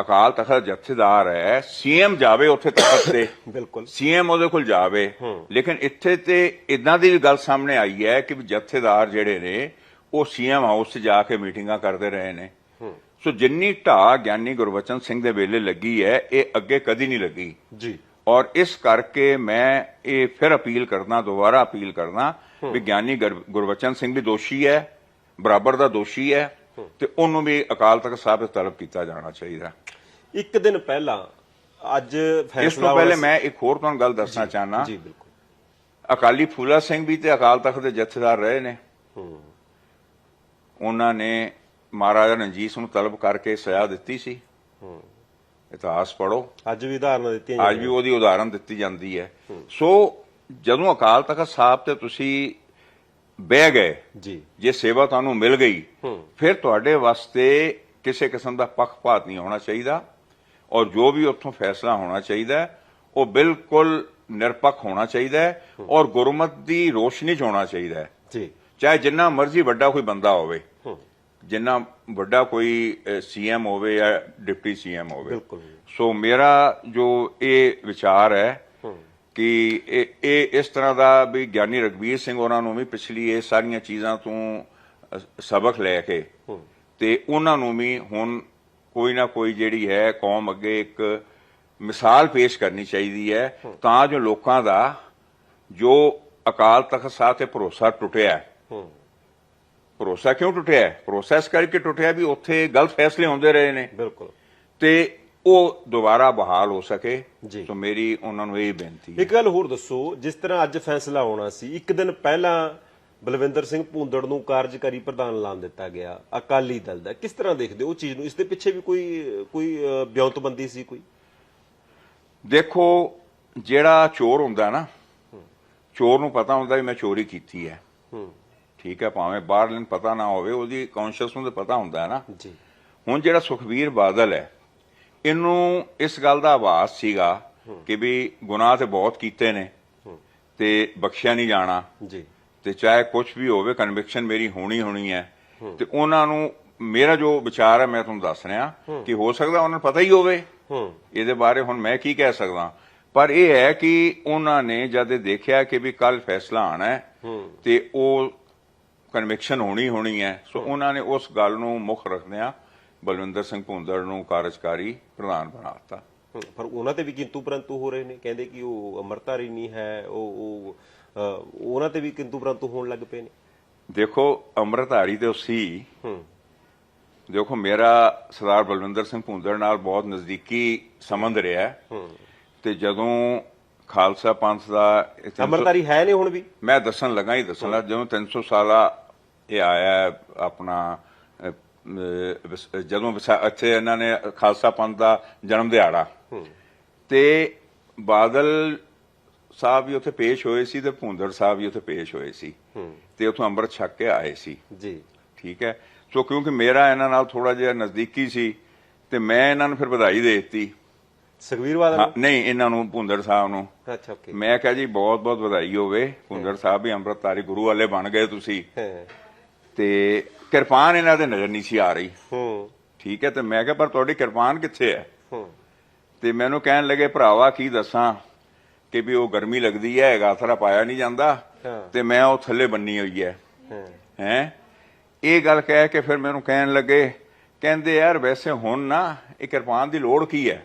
[SPEAKER 2] ਅਕਾਲ ਤਖਤ ਦਾ ਜਥੇਦਾਰ ਹੈ ਸੀਐਮ ਜਾਵੇ ਉੱਥੇ ਤਖਤ ਤੇ।
[SPEAKER 1] ਬਿਲਕੁਲ।
[SPEAKER 2] ਸੀਐਮ ਉਹਦੇ ਕੋਲ ਜਾਵੇ। ਲੇਕਿਨ ਇੱਥੇ ਤੇ ਇਦਾਂ ਦੀ ਵੀ ਗੱਲ ਸਾਹਮਣੇ ਆਈ ਹੈ ਕਿ ਜਥੇਦਾਰ ਜਿਹੜੇ ਨੇ ਉਹ ਸੀਐਮ ਹਾਊਸ 'ਚ ਜਾ ਕੇ ਮੀਟਿੰਗਾਂ ਕਰਦੇ ਰਹੇ ਨੇ। ਸੋ ਜਿੰਨੀ ਢਾਹ ਗਿਆਨੀ ਗੁਰਬਚਨ ਸਿੰਘ ਦੇ ਵੇਲੇ ਲੱਗੀ ਹੈ ਇਹ ਅੱਗੇ ਕਦੀ ਨਹੀਂ ਲੱਗੀ।
[SPEAKER 1] ਜੀ।
[SPEAKER 2] ਔਰ ਇਸ ਕਰਕੇ ਮੈਂ ਇਹ ਫਿਰ ਅਪੀਲ ਕਰਦਾ ਦੁਬਾਰਾ ਅਪੀਲ ਕਰਦਾ ਵੀ ਗਿਆਨੀ ਗੁਰ- ਗੁਰਬਚਨ ਸਿੰਘ ਵੀ ਦੋਸ਼ੀ ਹੈ ਬਰਾਬਰ ਦਾ ਦੋਸ਼ੀ ਹੈ ਤੇ ਉਹਨੂੰ ਵੀ ਅਕਾਲ ਤਖਤ ਸਾਹਿਬ ਤੋਂ ਤਲਬ ਕੀਤਾ ਜਾਣਾ ਚਾਹੀਦਾ।
[SPEAKER 1] ਇੱਕ ਦਿਨ ਪਹਿਲਾਂ ਅੱਜ ਫੈਸਲਾ
[SPEAKER 2] ਇਸ ਤੋਂ ਪਹਿਲੇ ਮੈਂ ਇੱਕ ਹੋਰ ਤੁਹਾਨੂੰ ਗੱਲ ਦੱਸਣਾ ਚਾਹਨਾ।
[SPEAKER 1] ਜੀ ਬਿਲਕੁਲ।
[SPEAKER 2] ਅਕਾਲੀ ਫੂਲਾ ਸਿੰਘ ਵੀ ਤੇ ਅਕਾਲ ਤਖਤ ਦੇ ਜਥੇਦਾਰ ਰਹੇ ਨੇ।
[SPEAKER 1] ਹੂੰ।
[SPEAKER 2] ਉਹਨਾਂ ਨੇ ਮਹਾਰਾਜਾ ਰਣਜੀਤ ਸਿੰਘ ਨੂੰ ਤਲਬ ਕਰਕੇ ਸਜ਼ਾ ਦਿੱਤੀ ਸੀ।
[SPEAKER 1] ਹੂੰ।
[SPEAKER 2] ਇਤਿਹਾਸ ਪੜੋ
[SPEAKER 1] ਅੱਜ ਵੀ ਉਦਾਹਰਨਾਂ ਦਿੱਤੀਆਂ
[SPEAKER 2] ਅੱਜ ਵੀ। ਉਹਦੀ ਉਦਾਹਰਨ ਦਿੱਤੀ ਜਾਂਦੀ ਹੈ। ਸੋ ਜਦੋਂ ਅਕਾਲ ਤਖਤ ਸਾਹਿਬ ਤੇ ਤੁਸੀਂ ਬਹਿ ਗਏ
[SPEAKER 1] ਜੀ।
[SPEAKER 2] ਜੇ ਸੇਵਾ ਤੁਹਾਨੂੰ ਮਿਲ ਗਈ। ਫਿਰ ਤੁਹਾਡੇ ਵਾਸਤੇ ਕਿਸੇ ਕਿਸਮ ਦਾ ਪੱਖਪਾਤ ਨਹੀਂ ਹੋਣਾ ਚਾਹੀਦਾ ਔਰ ਜੋ ਵੀ ਉੱਥੋਂ ਫੈਸਲਾ ਹੋਣਾ ਚਾਹੀਦਾ ਉਹ ਬਿਲਕੁਲ ਨਿਰਪੱਖ ਹੋਣਾ ਚਾਹੀਦਾ ਹੈ। ਔਰ ਗੁਰਮਤ ਦੀ ਰੋਸ਼ਨੀ 'ਚ ਹੋਣਾ ਚਾਹੀਦਾ ਹੈ।
[SPEAKER 1] ਜੀ।
[SPEAKER 2] ਚਾਹੇ ਜਿੰਨਾ ਮਰਜ਼ੀ ਵੱਡਾ ਕੋਈ ਬੰਦਾ ਹੋਵੇ। ਜਿੰਨਾ ਵੱਡਾ ਕੋਈ ਸੀਐਮ ਹੋਵੇ ਜਾਂ ਡਿਪਟੀ ਸੀਐਮ ਹੋਵੇ। ਸੋ ਮੇਰਾ ਜੋ ਇਹ ਵਿਚਾਰ ਹੈ ਕਿ ਇਹ ਇਹ ਇਸ ਤਰ੍ਹਾਂ ਦਾ ਵੀ ਗਿਆਨੀ ਰਗਵੀਰ ਸਿੰਘ ਉਹਨਾਂ ਨੂੰ ਵੀ ਪਿਛਲੀ ਇਹ ਸਾਰੀਆਂ ਚੀਜ਼ਾਂ ਤੋਂ ਸਬਕ ਲੈ ਕੇ ਤੇ ਉਹਨਾਂ ਨੂੰ ਵੀ ਹੁਣ ਕੋਈ ਨਾ ਕੋਈ ਜਿਹੜੀ ਹੈ ਕੌਮ ਅੱਗੇ ਇੱਕ ਮਿਸਾਲ ਪੇਸ਼ ਕਰਨੀ ਚਾਹੀਦੀ ਹੈ ਤਾਂ ਜੋ ਲੋਕਾਂ ਦਾ ਜੋ ਅਕਾਲ ਤਖਤ ਸਾਹਿਬ ਤੇ ਭਰੋਸਾ ਟੁੱਟਿਆ ਭਰੋਸਾ ਕਿਉਂ ਟੁੱਟਿਆ? ਇਸ ਕਰਕੇ ਟੁੱਟਿਆ ਵੀ ਉੱਥੇ ਗਲਤ ਫੈਸਲੇ ਹੁੰਦੇ ਰਹੇ ਨੇ।
[SPEAKER 1] ਬਿਲਕੁਲ।
[SPEAKER 2] ਤੇ ਉਹ ਦੁਬਾਰਾ ਬਹਾਲ ਹੋ ਸਕੇ।
[SPEAKER 1] ਜੀ।
[SPEAKER 2] ਸੋ ਮੇਰੀ ਉਹਨਾਂ ਨੂੰ ਇਹ ਬੇਨਤੀ ਹੈ।
[SPEAKER 1] ਇੱਕ ਗੱਲ ਹੋਰ ਦੱਸੋ ਜਿਸ ਤਰ੍ਹਾਂ ਅੱਜ ਫੈਸਲਾ ਆਉਣਾ ਸੀ ਇੱਕ ਦਿਨ ਪਹਿਲਾਂ ਬਲਵਿੰਦਰ ਸਿੰਘ ਭੂੰਦੜ ਨੂੰ ਕਾਰਜਕਾਰੀ ਪ੍ਰਧਾਨ ਐਲਾਨ ਦਿੱਤਾ ਗਿਆ ਅਕਾਲੀ ਦਲ ਦਾ। ਕਿਸ ਤਰ੍ਹਾਂ ਦੇਖਦੇ ਹੋ ਉਹ ਚੀਜ਼ ਨੂੰ? ਇਸ ਦੇ ਪਿੱਛੇ ਵੀ ਕੋਈ ਕੋਈ ਅਹ, ਵਿਉਂਤਬੰਦੀ ਸੀ ਕੋਈ?
[SPEAKER 2] ਦੇਖੋ ਜਿਹੜਾ ਚੋਰ ਹੁੰਦਾ ਨਾ ਚੋਰ ਨੂੰ ਪਤਾ ਹੁੰਦਾ ਵੀ ਮੈਂ ਚੋਰੀ ਕੀਤੀ ਹੈ।
[SPEAKER 1] ਹੂੰ।
[SPEAKER 2] ਠੀਕ ਹੈ ਭਾਵੇਂ ਬਾਹਰਲੇ ਨੂੰ ਪਤਾ ਨਾ ਹੋਵੇ ਉਹਦੀ ਕੌਨਸ਼ੀਅਸ ਨੂੰ ਤਾਂ ਪਤਾ ਹੁੰਦਾ ਹੈ ਨਾ।
[SPEAKER 1] ਜੀ।
[SPEAKER 2] ਹੁਣ ਜਿਹੜਾ ਸੁਖਬੀਰ ਬਾਦਲ ਹੈ ਇਹਨੂੰ ਇਸ ਗੱਲ ਦਾ ਆਵਾਜ਼ ਸੀਗਾ ਕਿ ਵੀ ਗੁਨਾਹ ਤੇ ਬਹੁਤ ਕੀਤੇ ਨੇ ਤੇ ਬਖਸ਼ਿਆ ਨਹੀਂ ਜਾਣਾ।
[SPEAKER 1] ਜੀ।
[SPEAKER 2] ਤੇ ਚਾਹੇ ਕੁਝ ਵੀ ਹੋਵੇ ਕਨਵਿਕਸ਼ਨ ਮੇਰੀ ਹੋਣੀ ਹੋਣੀ ਹੈ। ਤੇ ਉਹਨਾਂ ਨੂੰ ਮੇਰਾ ਜੋ ਵਿਚਾਰ ਹੈ ਮੈਂ ਤੁਹਾਨੂੰ ਦੱਸ ਰਿਹਾ ਕਿ ਹੋ ਸਕਦਾ ਉਹਨਾਂ ਨੂੰ ਪਤਾ ਹੀ ਹੋਵੇ। ਇਹਦੇ ਬਾਰੇ ਹੁਣ ਮੈਂ ਕੀ ਕਹਿ ਸਕਦਾ। ਪਰ ਇਹ ਹੈ ਕਿ ਉਹਨਾਂ ਨੇ ਜਦ ਦੇਖਿਆ ਕਿ ਵੀ ਕੱਲ ਫੈਸਲਾ ਆਣਾ ਹੈ। ਤੇ ਉਹ ਕਨਵਿਕਸ਼ਨ ਹੋਣੀ ਹੋਣੀ ਹੈ। ਸੋ ਉਹਨਾਂ ਨੇ ਉਸ ਗੱਲ ਨੂੰ ਮੁੱਖ ਰੱਖਦਿਆਂ ਬਲਵਿੰਦਰ ਸਿੰਘ ਭੁੰਦੜ ਨੂੰ ਕਾਰਜਕਾਰੀ ਪ੍ਰਧਾਨ ਬਣਾਤਾ
[SPEAKER 1] ਪਰ ਉਹਨਾਂ ਤੇ ਵੀ ਕਿੰਤੂ ਪਰੰਤੂ ਹੋ ਰਹੇ ਨੇ। ਕਹਿੰਦੇ ਕਿ ਉਹ ਅਮਰਤਾਰੀ ਨਹੀਂ ਹੈ ਉਹ ਉਹ ਉਹਨਾਂ ਤੇ ਵੀ ਕਿੰਤੂ ਪਰੰਤੂ ਹੋਣ ਲੱਗ ਪਏ ਨੇ।
[SPEAKER 2] ਦੇਖੋ ਅੰਮ੍ਰਿਤਧਾਰੀ ਤੇ ਸੀ।
[SPEAKER 1] ਹੂੰ।
[SPEAKER 2] ਦੇਖੋ ਮੇਰਾ ਸਰਦਾਰ ਬਲਵਿੰਦਰ ਸਿੰਘ ਭੁੰਦੜ ਨਾਲ ਬਹੁਤ ਨਜ਼ਦੀਕੀ ਸੰਬੰਧ ਰਿਹਾ। ਤੇ ਜਦੋਂ ਖਾਲਸਾ ਪੰਥ ਦਾ ਇਹ ਤਿੰਨ ਸੌ-
[SPEAKER 1] ਅਮਰਤਾਰੀ ਹੈ ਨੇ ਹੁਣ ਵੀ?
[SPEAKER 2] ਮੈਂ ਦੱਸਣ ਲੱਗਾ ਹੀ ਦੱਸਣ ਲੱਗਾ ਜਦੋਂ 300 ਸਾਲਾ ਇਹ ਆਇਆ ਹੈ ਆਪਣਾ ਅਹ, ਅਹ, ਵਿਸ- ਜਦੋਂ ਵਿਸਾ- ਇੱਥੇ ਇਹਨਾਂ ਨੇ ਖਾਲਸਾ ਪੰਥ ਦਾ ਜਨਮ ਦਿਹਾੜਾ। ਤੇ ਬਾਦਲ ਸਾਹਿਬ ਵੀ ਉੱਥੇ ਪੇਸ਼ ਹੋਏ ਸੀ ਤੇ ਭੁੰਦੜ ਸਾਹਿਬ ਵੀ ਉੱਥੇ ਪੇਸ਼ ਹੋਏ ਸੀ। ਤੇ ਉੱਥੋਂ ਅੰਮ੍ਰਿਤ ਛਕ ਕੇ ਆਏ ਸੀ।
[SPEAKER 1] ਜੀ।
[SPEAKER 2] ਠੀਕ ਹੈ। ਸੋ ਕਿਉਂਕਿ ਮੇਰਾ ਇਹਨਾਂ ਨਾਲ ਥੋੜਾ ਜਿਹਾ ਨਜ਼ਦੀਕੀ ਸੀ ਤੇ ਮੈਂ ਇਹਨਾਂ ਨੂੰ ਫਿਰ ਵਧਾਈ ਦੇ ਦਿੱਤੀ।
[SPEAKER 1] ਸੁਖਵੀਰ ਬਾਦਲ
[SPEAKER 2] ਹਾਂ, ਨਹੀਂ ਇਹਨਾਂ ਨੂੰ ਭੁੰਦੜ ਸਾਹਿਬ ਨੂੰ।
[SPEAKER 1] ਅੱਛਾ ਓਕੇ।
[SPEAKER 2] ਮੈਂ ਕਿਹਾ ਜੀ ਬਹੁਤ ਬਹੁਤ ਵਧਾਈ ਹੋਵੇ। ਭੁੰਦੜ ਸਾਹਿਬ ਵੀ ਅੰਮ੍ਰਿਤਧਾਰੀ ਗੁਰੂ ਵਾਲੇ ਬਣ ਗਏ ਤੁਸੀਂ।
[SPEAKER 1] ਹਾਂ।
[SPEAKER 2] ਤੇ ਕਿਰਪਾਨ ਇਹਨਾਂ ਦੇ ਨਜ਼ਰ ਨਹੀਂ ਸੀ ਆ ਰਹੀ।
[SPEAKER 1] ਹੂੰ।
[SPEAKER 2] ਠੀਕ ਹੈ ਤੇ ਮੈਂ ਕਿਹਾ ਪਰ ਤੁਹਾਡੀ ਕਿਰਪਾਨ ਕਿੱਥੇ ਹੈ?
[SPEAKER 1] ਹੂੰ।
[SPEAKER 2] ਤੇ ਮੈਨੂੰ ਕਹਿਣ ਲੱਗੇ ਭਰਾਵਾ ਕੀ ਦੱਸਾਂ ਕਿ ਵੀ ਉਹ ਗਰਮੀ ਲੱਗਦੀ ਹੈ ਗਾਥਰਾ ਪਾਇਆ ਨਹੀਂ ਜਾਂਦਾ।
[SPEAKER 1] ਹਾਂ।
[SPEAKER 2] ਤੇ ਮੈਂ ਉਹ ਥੱਲੇ ਬੰਨੀ ਹੋਈ ਹੈ।
[SPEAKER 1] ਹਾਂ।
[SPEAKER 2] ਹੈ? ਇਹ ਗੱਲ ਕਹਿ ਕੇ ਫਿਰ ਮੈਨੂੰ ਕਹਿਣ ਲੱਗੇ ਕਹਿੰਦੇ ਯਾਰ ਵੈਸੇ ਹੁਣ ਨਾ ਇਹ ਕਿਰਪਾਨ ਦੀ ਲੋੜ ਕੀ ਹਾਂ?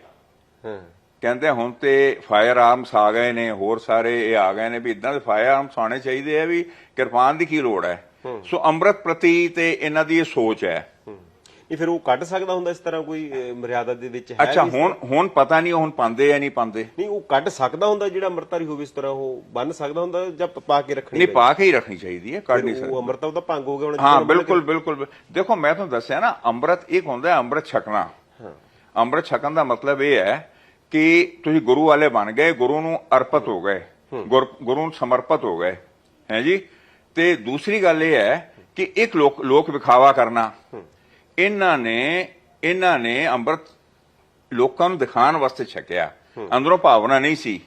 [SPEAKER 2] ਕਹਿੰਦੇ ਹੁਣ ਤੇ ਫਾਇਰ ਆਰਮਸ ਆ ਗਏ ਨੇ ਹੋਰ ਸਾਰੇ ਇਹ ਆ ਗਏ ਨੇ ਵੀ ਇਦਾਂ ਦੇ ਫਾਇਰ ਆਰਮਸ ਆਣੇ ਚਾਹੀਦੇ ਆ ਵੀ ਕਿਰਪਾਨ ਦੀ ਕੀ ਲੋੜ ਹੈ। ਸੋ ਅੰਮ੍ਰਿਤ ਪ੍ਰਤੀ ਤੇ ਇਹਨਾਂ ਦੀ ਇਹ ਸੋਚ ਹੈ।
[SPEAKER 1] ਹੂੰ। ਨਹੀਂ ਫਿਰ ਉਹ ਕੱਢ ਸਕਦਾ ਹੁੰਦਾ ਇਸ ਤਰ੍ਹਾਂ ਕੋਈ ਮਰਿਆਦਾ ਦੇ ਵਿੱਚ ਹੈ
[SPEAKER 2] ਅੱਛਾ ਹੁਣ ਹੁਣ ਪਤਾ ਨਹੀਂ ਹੁਣ ਪਾਉਂਦੇ ਆ ਨਹੀਂ ਪਾਉਂਦੇ।
[SPEAKER 1] ਨਹੀਂ ਉਹ ਕੱਢ ਸਕਦਾ ਹੁੰਦਾ ਜਿਹੜਾ ਅੰਮ੍ਰਿਤਧਾਰੀ ਹੋਵੇ ਇਸ ਤਰ੍ਹਾਂ ਉਹ ਬੰਨ ਸਕਦਾ ਹੁੰਦਾ ਜਾਂ ਪ- ਕੇ ਰੱਖਣੀ
[SPEAKER 2] ਨਹੀਂ ਪਾ ਕੇ ਹੀ ਰੱਖਣੀ ਚਾਹੀਦੀ ਹੈ ਕੱਢ ਨਹੀਂ ਸਕਦੇ
[SPEAKER 1] ਉਹ ਅੰਮ੍ਰਿਤ ਉਹਦਾ ਭੰਗ ਹੋ ਗਿਆ ਹੁਣ
[SPEAKER 2] ਹਾਂ ਬਿਲਕੁਲ ਬਿਲਕੁਲ। ਬਿਲ- ਦੇਖੋ ਮੈਂ ਤੁਹਾਨੂੰ ਦੱਸਿਆ ਨਾ ਅੰਮ੍ਰਿਤ ਇੱਕ ਹੁੰਦਾ ਹੈ ਅੰਮ੍ਰਿਤ ਛਕਣਾ। ਅੰਮ੍ਰਿਤ ਛਕਣ ਦਾ ਮਤਲਬ ਇਹ ਹੈ ਕਿ ਤੁਸੀਂ ਗੁਰੂ ਵਾਲੇ ਬਣ ਗਏ ਗੁਰੂ ਨੂੰ ਅਰਪਿਤ ਹੋ ਗਏ ਗੁਰ- ਨੂੰ ਸਮਰਪਿਤ ਹੋ ਗਏ ਹੈ ਜੀ? ਤੇ ਦੂਸਰੀ ਗੱਲ ਇਹ ਹੈ ਕਿ ਇੱਕ ਲੋਕ ਲੋਕ ਵਿਖਾਵਾ ਕਰਨਾ। ਇਹਨਾਂ ਨੇ ਇਹਨਾਂ ਨੇ ਅੰਮ੍ਰਿਤ ਲੋਕਾਂ ਨੂੰ ਦਿਖਾਉਣ ਵਾਸਤੇ ਛਕਿਆ। ਅੰਦਰੋਂ ਭਾਵਨਾ ਨਹੀਂ ਸੀ।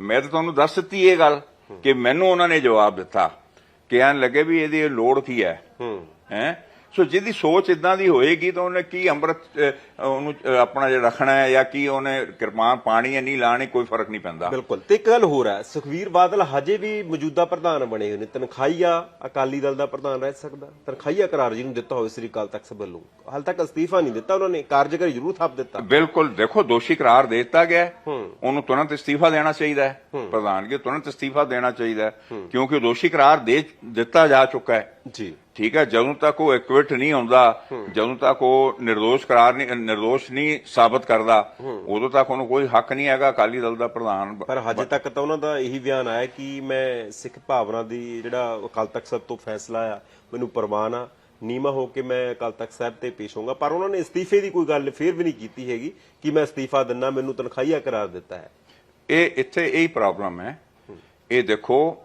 [SPEAKER 2] ਮੈਂ ਤਾਂ ਤੁਹਾਨੂੰ ਦੱਸ ਦਿੱਤੀ ਇਹ ਗੱਲ ਕਿ ਮੈਨੂੰ ਉਹਨਾਂ ਨੇ ਜਵਾਬ ਦਿੱਤਾ। ਕਿ ਐਨ ਲੱਗੇ ਵੀ ਇਹਦੀ ਲੋੜ ਕੀ ਹੂੰ।
[SPEAKER 1] ਹੈ?
[SPEAKER 2] ਸੋ ਜਿਹਦੀ ਸੋਚ ਇਦਾਂ ਦੀ ਹੋਏਗੀ ਤਾਂ ਉਹਨੇ ਕੀ ਅੰਮ੍ਰਿਤ ਉਹਨੂੰ ਆਪਣਾ ਜਿਹੜਾ ਰੱਖਣਾ ਹੈ ਜਾਂ ਕੀ ਉਹਨੇ ਕਿਰਪਾਨ ਪਾਣੀ ਨਹੀਂ ਲਾਣੀ ਕੋਈ ਫ਼ਰਕ ਨਹੀਂ ਪੈਂਦਾ।
[SPEAKER 1] ਬਿਲਕੁਲ। ਤੇ ਇੱਕ ਗੱਲ ਹੋਰ ਹੈ ਸੁਖਵੀਰ ਬਾਦਲ ਹਜੇ ਵੀ ਮੌਜੂਦਾ ਪ੍ਰਧਾਨ ਬਣੇ ਹੋਏ ਨੇ। ਤਨਖਾਹੀਆ ਅਕਾਲੀ ਦਲ ਦਾ ਪ੍ਰਧਾਨ ਰਹਿ ਸਕਦਾ। ਤਨਖਾਹੀਆ ਕਰਾਰ ਜਿਹਨੂੰ ਦਿੱਤਾ ਹੋਵੇ ਸ੍ਰੀ ਅਕਾਲ ਤਖਤ ਵੱਲੋਂ। ਹਾਲ ਤੱਕ ਅਸਤੀਫਾ ਨਹੀਂ ਦਿੱਤਾ ਉਹਨਾਂ ਨੇ ਕਾਰਜਕਾਰੀ ਜ਼ਰੂਰ ਥਾਪ ਦਿੱਤਾ।
[SPEAKER 2] ਬਿਲਕੁਲ। ਦੇਖੋ ਦੋਸ਼ੀ ਕਰਾਰ ਦੇ ਦਿੱਤਾ ਗਿਆ। ਉਹਨੂੰ ਤੁਰੰਤ ਇਸਤੀਫਾ ਦੇਣਾ ਚਾਹੀਦਾ ਹੈ। ਪ੍ਰਧਾਨਗੀ ਤੁਰੰਤ ਇਸਤੀਫਾ ਦੇਣਾ ਚਾਹੀਦਾ ਹੈ ਕਿਉਂਕਿ ਦੋਸ਼ੀ ਕਰਾਰ ਦੇ ਦਿੱਤਾ ਜਾ ਚੁੱਕਾ ਹੈ।
[SPEAKER 1] ਜੀ।
[SPEAKER 2] ਠੀਕ ਹੈ ਜਦੋਂ ਤੱਕ ਉਹ ਇਕਵਿਟ ਨਹੀਂ ਹੁੰਦਾ ਜਦੋਂ ਤੱਕ ਉਹ નિર્ਦੋਸ਼ ਕਰਾਰ ਨਹੀਂ ਨਿਰਦੋਸ਼ ਨਹੀਂ ਸਾਬਤ ਕਰਦਾ ਉਦੋਂ ਤੱਕ ਉਹਨੂੰ ਕੋਈ ਹੱਕ ਨਹੀਂ ਹੈਗਾ ਅਕਾਲੀ ਦਲ ਦਾ ਪ੍ਰਧਾਨ
[SPEAKER 1] ਪਰ ਹਜੇ ਤੱਕ ਤਾਂ ਉਹਨਾਂ ਦਾ ਇਹੀ ਬਿਆਨ ਆਇਆ ਕਿ ਮੈਂ ਸਿੱਖ ਭਾਵਨਾ ਦੀ ਜਿਹੜਾ ਅਕਾਲ ਤਖਤ ਸਾਹਿਬ ਤੋਂ ਫੈਸਲਾ ਆ ਮੈਨੂੰ ਪ੍ਰਵਾਨ ਆ ਨੀਮਾ ਹੋ ਕੇ ਮੈਂ ਅਕਾਲ ਤਖਤ ਸਾਹਿਬ ਤੇ ਪੇਸ਼ ਹੋਊਂਗਾ। ਪਰ ਉਹਨਾਂ ਨੇ ਅਸਤੀਫੇ ਦੀ ਕੋਈ ਗੱਲ ਫੇਰ ਵੀ ਨਹੀਂ ਕੀਤੀ ਹੈਗੀ ਕਿ ਮੈਂ ਅਸਤੀਫਾ ਦਿੰਨਾ ਮੈਨੂੰ ਤਨਖਾਹੀਆ ਕਰਾਰ ਦਿੱਤਾ ਹੈ।
[SPEAKER 2] ਇਹ ਇੱਥੇ ਇਹੀ ਪ੍ਰੋਬਲਮ ਹੈ। ਇਹ ਦੇਖੋ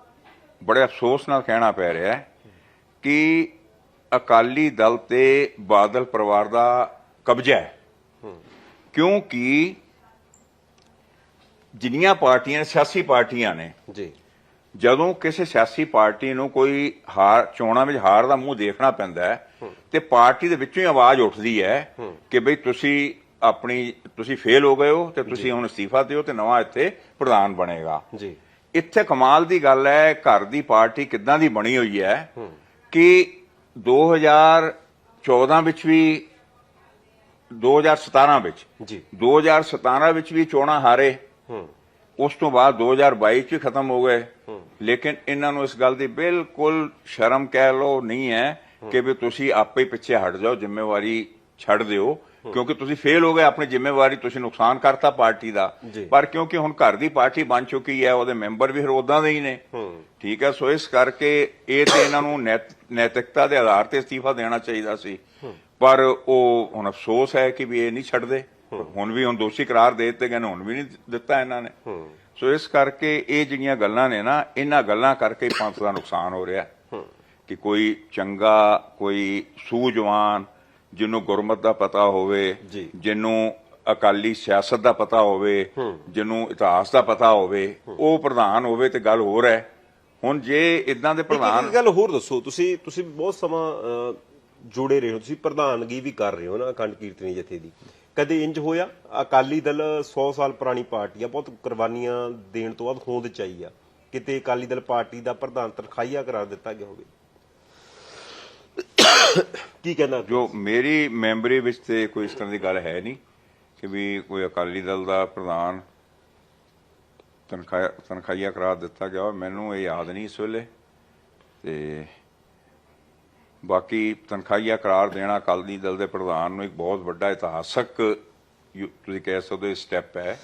[SPEAKER 2] ਬੜੇ ਅਫਸੋਸ ਨਾਲ ਕਹਿਣਾ ਪੈ ਰਿਹਾ ਹੈ ਕਿ ਅਕਾਲੀ ਦਲ ਤੇ ਬਾਦਲ ਪਰਿਵਾਰ ਦਾ ਕਬਜ਼ਾ ਹੈ। ਕਿਉਂਕਿ ਜਿੰਨੀਆਂ ਪਾਰਟੀਆਂ ਸਿਆਸੀ ਪਾਰਟੀਆਂ ਨੇ
[SPEAKER 1] ਜੀ।
[SPEAKER 2] ਜਦੋਂ ਕਿਸੇ ਸਿਆਸੀ ਪਾਰਟੀ ਨੂੰ ਕੋਈ ਹਾਰ ਚੋਣਾਂ ਵਿੱਚ ਹਾਰ ਦਾ ਮੂੰਹ ਦੇਖਣਾ ਪੈਂਦਾ ਹੈ ਤੇ ਪਾਰਟੀ ਦੇ ਵਿੱਚੋਂ ਹੀ ਆਵਾਜ਼ ਉੱਠਦੀ ਹੈ ਕਿ ਬਈ ਤੁਸੀਂ ਆਪਣੀ ਤੁਸੀਂ ਫੇਲ ਹੋ ਗਏ ਹੋ ਤੇ ਤੁਸੀਂ ਹੁਣ ਅਸਤੀਫਾ ਦਿਓ ਤੇ ਨਵਾਂ ਇੱਥੇ ਪ੍ਰਧਾਨ ਬਣੇਗਾ।
[SPEAKER 1] ਜੀ।
[SPEAKER 2] ਇੱਥੇ ਕਮਾਲ ਦੀ ਗੱਲ ਹੈ ਘਰ ਦੀ ਪਾਰਟੀ ਕਿੱਦਾਂ ਦੀ ਬਣੀ ਹੋਈ ਹੈ। ਕਿ 2014 ਵਿੱਚ ਵੀ 2017 ਵਿੱਚ
[SPEAKER 1] ਜੀ।
[SPEAKER 2] 2017 ਵਿੱਚ ਵੀ ਚੋਣਾਂ ਹਾਰੇ
[SPEAKER 1] ਹੂੰ।
[SPEAKER 2] ਉਸ ਤੋਂ ਬਾਅਦ 2022 ਚ ਖਤਮ ਹੋ ਗਏ। ਲੇਕਿਨ ਇਹਨਾਂ ਨੂੰ ਇਸ ਗੱਲ ਦੀ ਬਿਲਕੁਲ ਸ਼ਰਮ ਕਹਿ ਲੋ ਨਹੀਂ ਹੈ ਕਿ ਵੀ ਤੁਸੀਂ ਆਪੇ ਪਿੱਛੇ ਹਟ ਜਾਓ ਜ਼ਿੰਮੇਵਾਰੀ ਛੱਡ ਦਿਓ। ਕਿਉਂਕਿ ਤੁਸੀਂ ਫੇਲ ਹੋ ਗਏ ਆਪਣੀ ਜ਼ਿੰਮੇਵਾਰੀ ਤੁਸੀਂ ਨੁਕਸਾਨ ਕਰਤਾ ਪਾਰਟੀ ਦਾ। ਪਰ ਕਿਉਂਕਿ ਹੁਣ ਘਰ ਦੀ ਪਾਰਟੀ ਬਣ ਚੁੱਕੀ ਹੈ ਉਹਦੇ ਮੈਂਬਰ ਵੀ ਫਿਰ ਉਦਾਂ ਦੇ ਹੀ ਨੇ। ਠੀਕ ਹੈ ਸੋ ਇਸ ਕਰਕੇ ਇਹ ਤੇ ਇਹਨਾਂ ਨੂੰ ਨੈਤ- ਨੈਤਿਕਤਾ ਦੇ ਆਧਾਰ ਤੇ ਅਸਤੀਫਾ ਦੇਣਾ ਚਾਹੀਦਾ ਸੀ। ਪਰ ਉਹ ਹੁਣ ਅਫਸੋਸ ਹੈ ਕਿ ਵੀ ਇਹ ਨਹੀਂ ਛੱਡਦੇ। ਹੁਣ ਵੀ ਹੁਣ ਦੋਸ਼ੀ ਕਰਾਰ ਦੇ ਦਿੱਤੇ ਗਏ ਨੇ ਹੁਣ ਵੀ ਨਹੀਂ ਦਿੱਤਾ ਇਹਨਾਂ ਨੇ। ਸੋ ਇਸ ਕਰਕੇ ਇਹ ਜਿਹੜੀਆਂ ਗੱਲਾਂ ਨੇ ਨਾ ਇਹਨਾਂ ਗੱਲਾਂ ਕਰਕੇ ਪੰਥ ਦਾ ਨੁਕਸਾਨ ਹੋ ਰਿਹਾ। ਕਿ ਕੋਈ ਚੰਗਾ ਕੋਈ ਸੂਝਵਾਨ ਜਿਹਨੂੰ ਗੁਰਮਤ ਦਾ ਪਤਾ ਹੋਵੇ। ਜਿਹਨੂੰ ਅਕਾਲੀ ਸਿਆਸਤ ਦਾ ਪਤਾ ਹੋਵੇ ਜਿਹਨੂੰ ਇਤਿਹਾਸ ਦਾ ਪਤਾ ਹੋਵੇ ਉਹ ਪ੍ਰਧਾਨ ਹੋਵੇ ਤੇ ਗੱਲ ਹੋਰ ਹੈ। ਹੁਣ ਜੇ ਇਦਾਂ ਦੇ ਪ੍ਰਧਾਨ
[SPEAKER 1] ਇੱਕ ਗੱਲ ਹੋਰ ਦੱਸੋ ਤੁਸੀਂ ਤੁਸੀਂ ਬਹੁਤ ਸਮਾਂ ਜੁੜੇ ਰਹੇ ਹੋ ਤੁਸੀਂ ਪ੍ਰਧਾਨਗੀ ਵੀ ਕਰ ਰਹੇ ਹੋ ਨਾ ਅਖੰਡ ਕੀਰਤਨੀ ਜਥੇ ਦੀ। ਕਦੇ ਇੰਜ ਹੋਇਆ? ਅਕਾਲੀ ਦਲ 100 ਸਾਲ ਪੁਰਾਣੀ ਪਾਰਟੀ ਆ ਬਹੁਤ ਕੁਰਬਾਨੀਆਂ ਦੇਣ ਤੋਂ ਬਾਅਦ ਹੋਂਦ ਚ ਆਈ ਆ। ਕਿਤੇ ਅਕਾਲੀ ਦਲ ਪਾਰਟੀ ਦਾ ਪ੍ਰਧਾਨ ਤਨਖਾਹੀਆ ਕਰਾਰ ਦਿੱਤਾ ਗਿਆ ਹੋਵੇ। ਕੀ ਕਹਿੰਦਾ
[SPEAKER 2] ਜੋ ਮੇਰੀ ਮੈਮਰੀ ਵਿੱਚ ਤੇ ਕੋਈ ਇਸ ਤਰ੍ਹਾਂ ਦੀ ਗੱਲ ਹੈ ਨਹੀਂ ਕਿ ਵੀ ਕੋਈ ਅਕਾਲੀ ਦਲ ਦਾ ਪ੍ਰਧਾਨ ਤਨਖਾਹ ਤਨਖਾਹੀਆ ਕਰਾ ਦਿੱਤਾ ਗਿਆ। ਮੈਨੂੰ ਇਹ ਯਾਦ ਨਹੀਂ ਇਸ ਵੇਲੇ ਤੇ ਬਾਕੀ ਤਨਖਾਹੀਆ ਕਰਾਰ ਦੇਣਾ ਅਕਾਲੀ ਦਲ ਦੇ ਪ੍ਰਧਾਨ ਨੂੰ ਇੱਕ ਬਹੁਤ ਵੱਡਾ ਇਤਿਹਾਸਕ ਯੂ- ਤੁਸੀਂ ਕਹਿ ਸਕਦੇ ਸਟੈਪ ਹੈ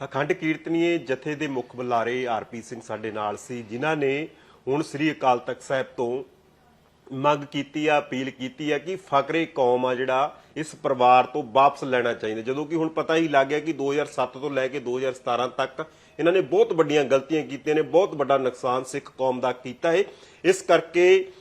[SPEAKER 1] ਅਖੰਡ ਕੀਰਤਨੀਏ ਜਥੇ ਦੇ ਮੁੱਖ ਬੁਲਾਰੇ ਆਰਪੀ ਸਿੰਘ ਸਾਡੇ ਨਾਲ ਸੀ ਜਿਨ੍ਹਾਂ ਨੇ ਹੁਣ ਸ੍ਰੀ ਅਕਾਲ ਤਖਤ ਸਾਹਿਬ ਤੋਂ ਮੰਗ ਕੀਤੀ ਆ, ਅਪੀਲ ਕੀਤੀ ਆ ਕਿ ਫਕਰੇ ਕੌਮ ਆ ਜਿਹੜਾ, ਇਸ ਪਰਿਵਾਰ ਤੋਂ ਵਾਪਸ ਲੈਣਾ ਚਾਹੀਦਾ। ਜਦੋਂ ਕਿ ਹੁਣ ਪਤਾ ਹੀ ਲੱਗ ਗਿਆ ਕਿ 2007 ਤੋਂ ਲੈ ਕੇ 2017 ਤੱਕ ਇਹਨਾਂ ਨੇ ਬਹੁਤ ਵੱਡੀਆਂ ਗਲਤੀਆਂ ਕੀਤੀਆਂ ਨੇ, ਬਹੁਤ ਵੱਡਾ ਨੁਕਸਾਨ ਸਿੱਖ ਕੌਮ ਦਾ ਕੀਤਾ ਹੈ ਇਸ ਕਰਕੇ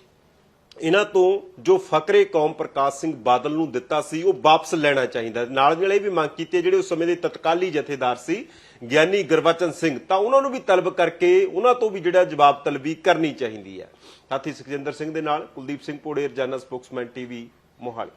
[SPEAKER 1] ਇਹਨਾਂ ਤੋਂ ਜੋ ਫਕਰੇ ਕੌਮ ਪ੍ਰਕਾਸ਼ ਸਿੰਘ ਬਾਦਲ ਨੂੰ ਦਿੱਤਾ ਸੀ, ਉਹ ਵਾਪਸ ਲੈਣਾ ਚਾਹੀਦਾ। ਨਾਲ ਨਾਲ ਇਹ ਵੀ ਮੰਗ ਕੀਤੀ ਹੈ, ਜਿਹੜੇ ਉਸ ਸਮੇਂ ਦੇ ਤਤਕਾਲੀ ਜਥੇਦਾਰ ਸੀ, ਗਿਆਨੀ ਗੁਰਬਚਨ ਸਿੰਘ, ਤਾਂ ਉਹਨਾਂ ਨੂੰ ਵੀ ਤਲਬ ਕਰਕੇ ਉਹਨਾਂ ਤੋਂ ਵੀ ਜਿਹੜਾ ਜਵਾਬ ਤਲਬੀ ਕਰਨੀ ਚਾਹੀਦੀ ਹੈ। ਸਾਥੀ ਸੁਖਜਿੰਦਰ ਸਿੰਘ ਦੇ ਨਾਲ ਕੁਲਦੀਪ ਸਿੰਘ ਪੋੜੇ ਰਜਾਨਾ ਸਪੋਕਸਮੈਨ ਟੀਵੀ ਮੋਹਾਲੀ।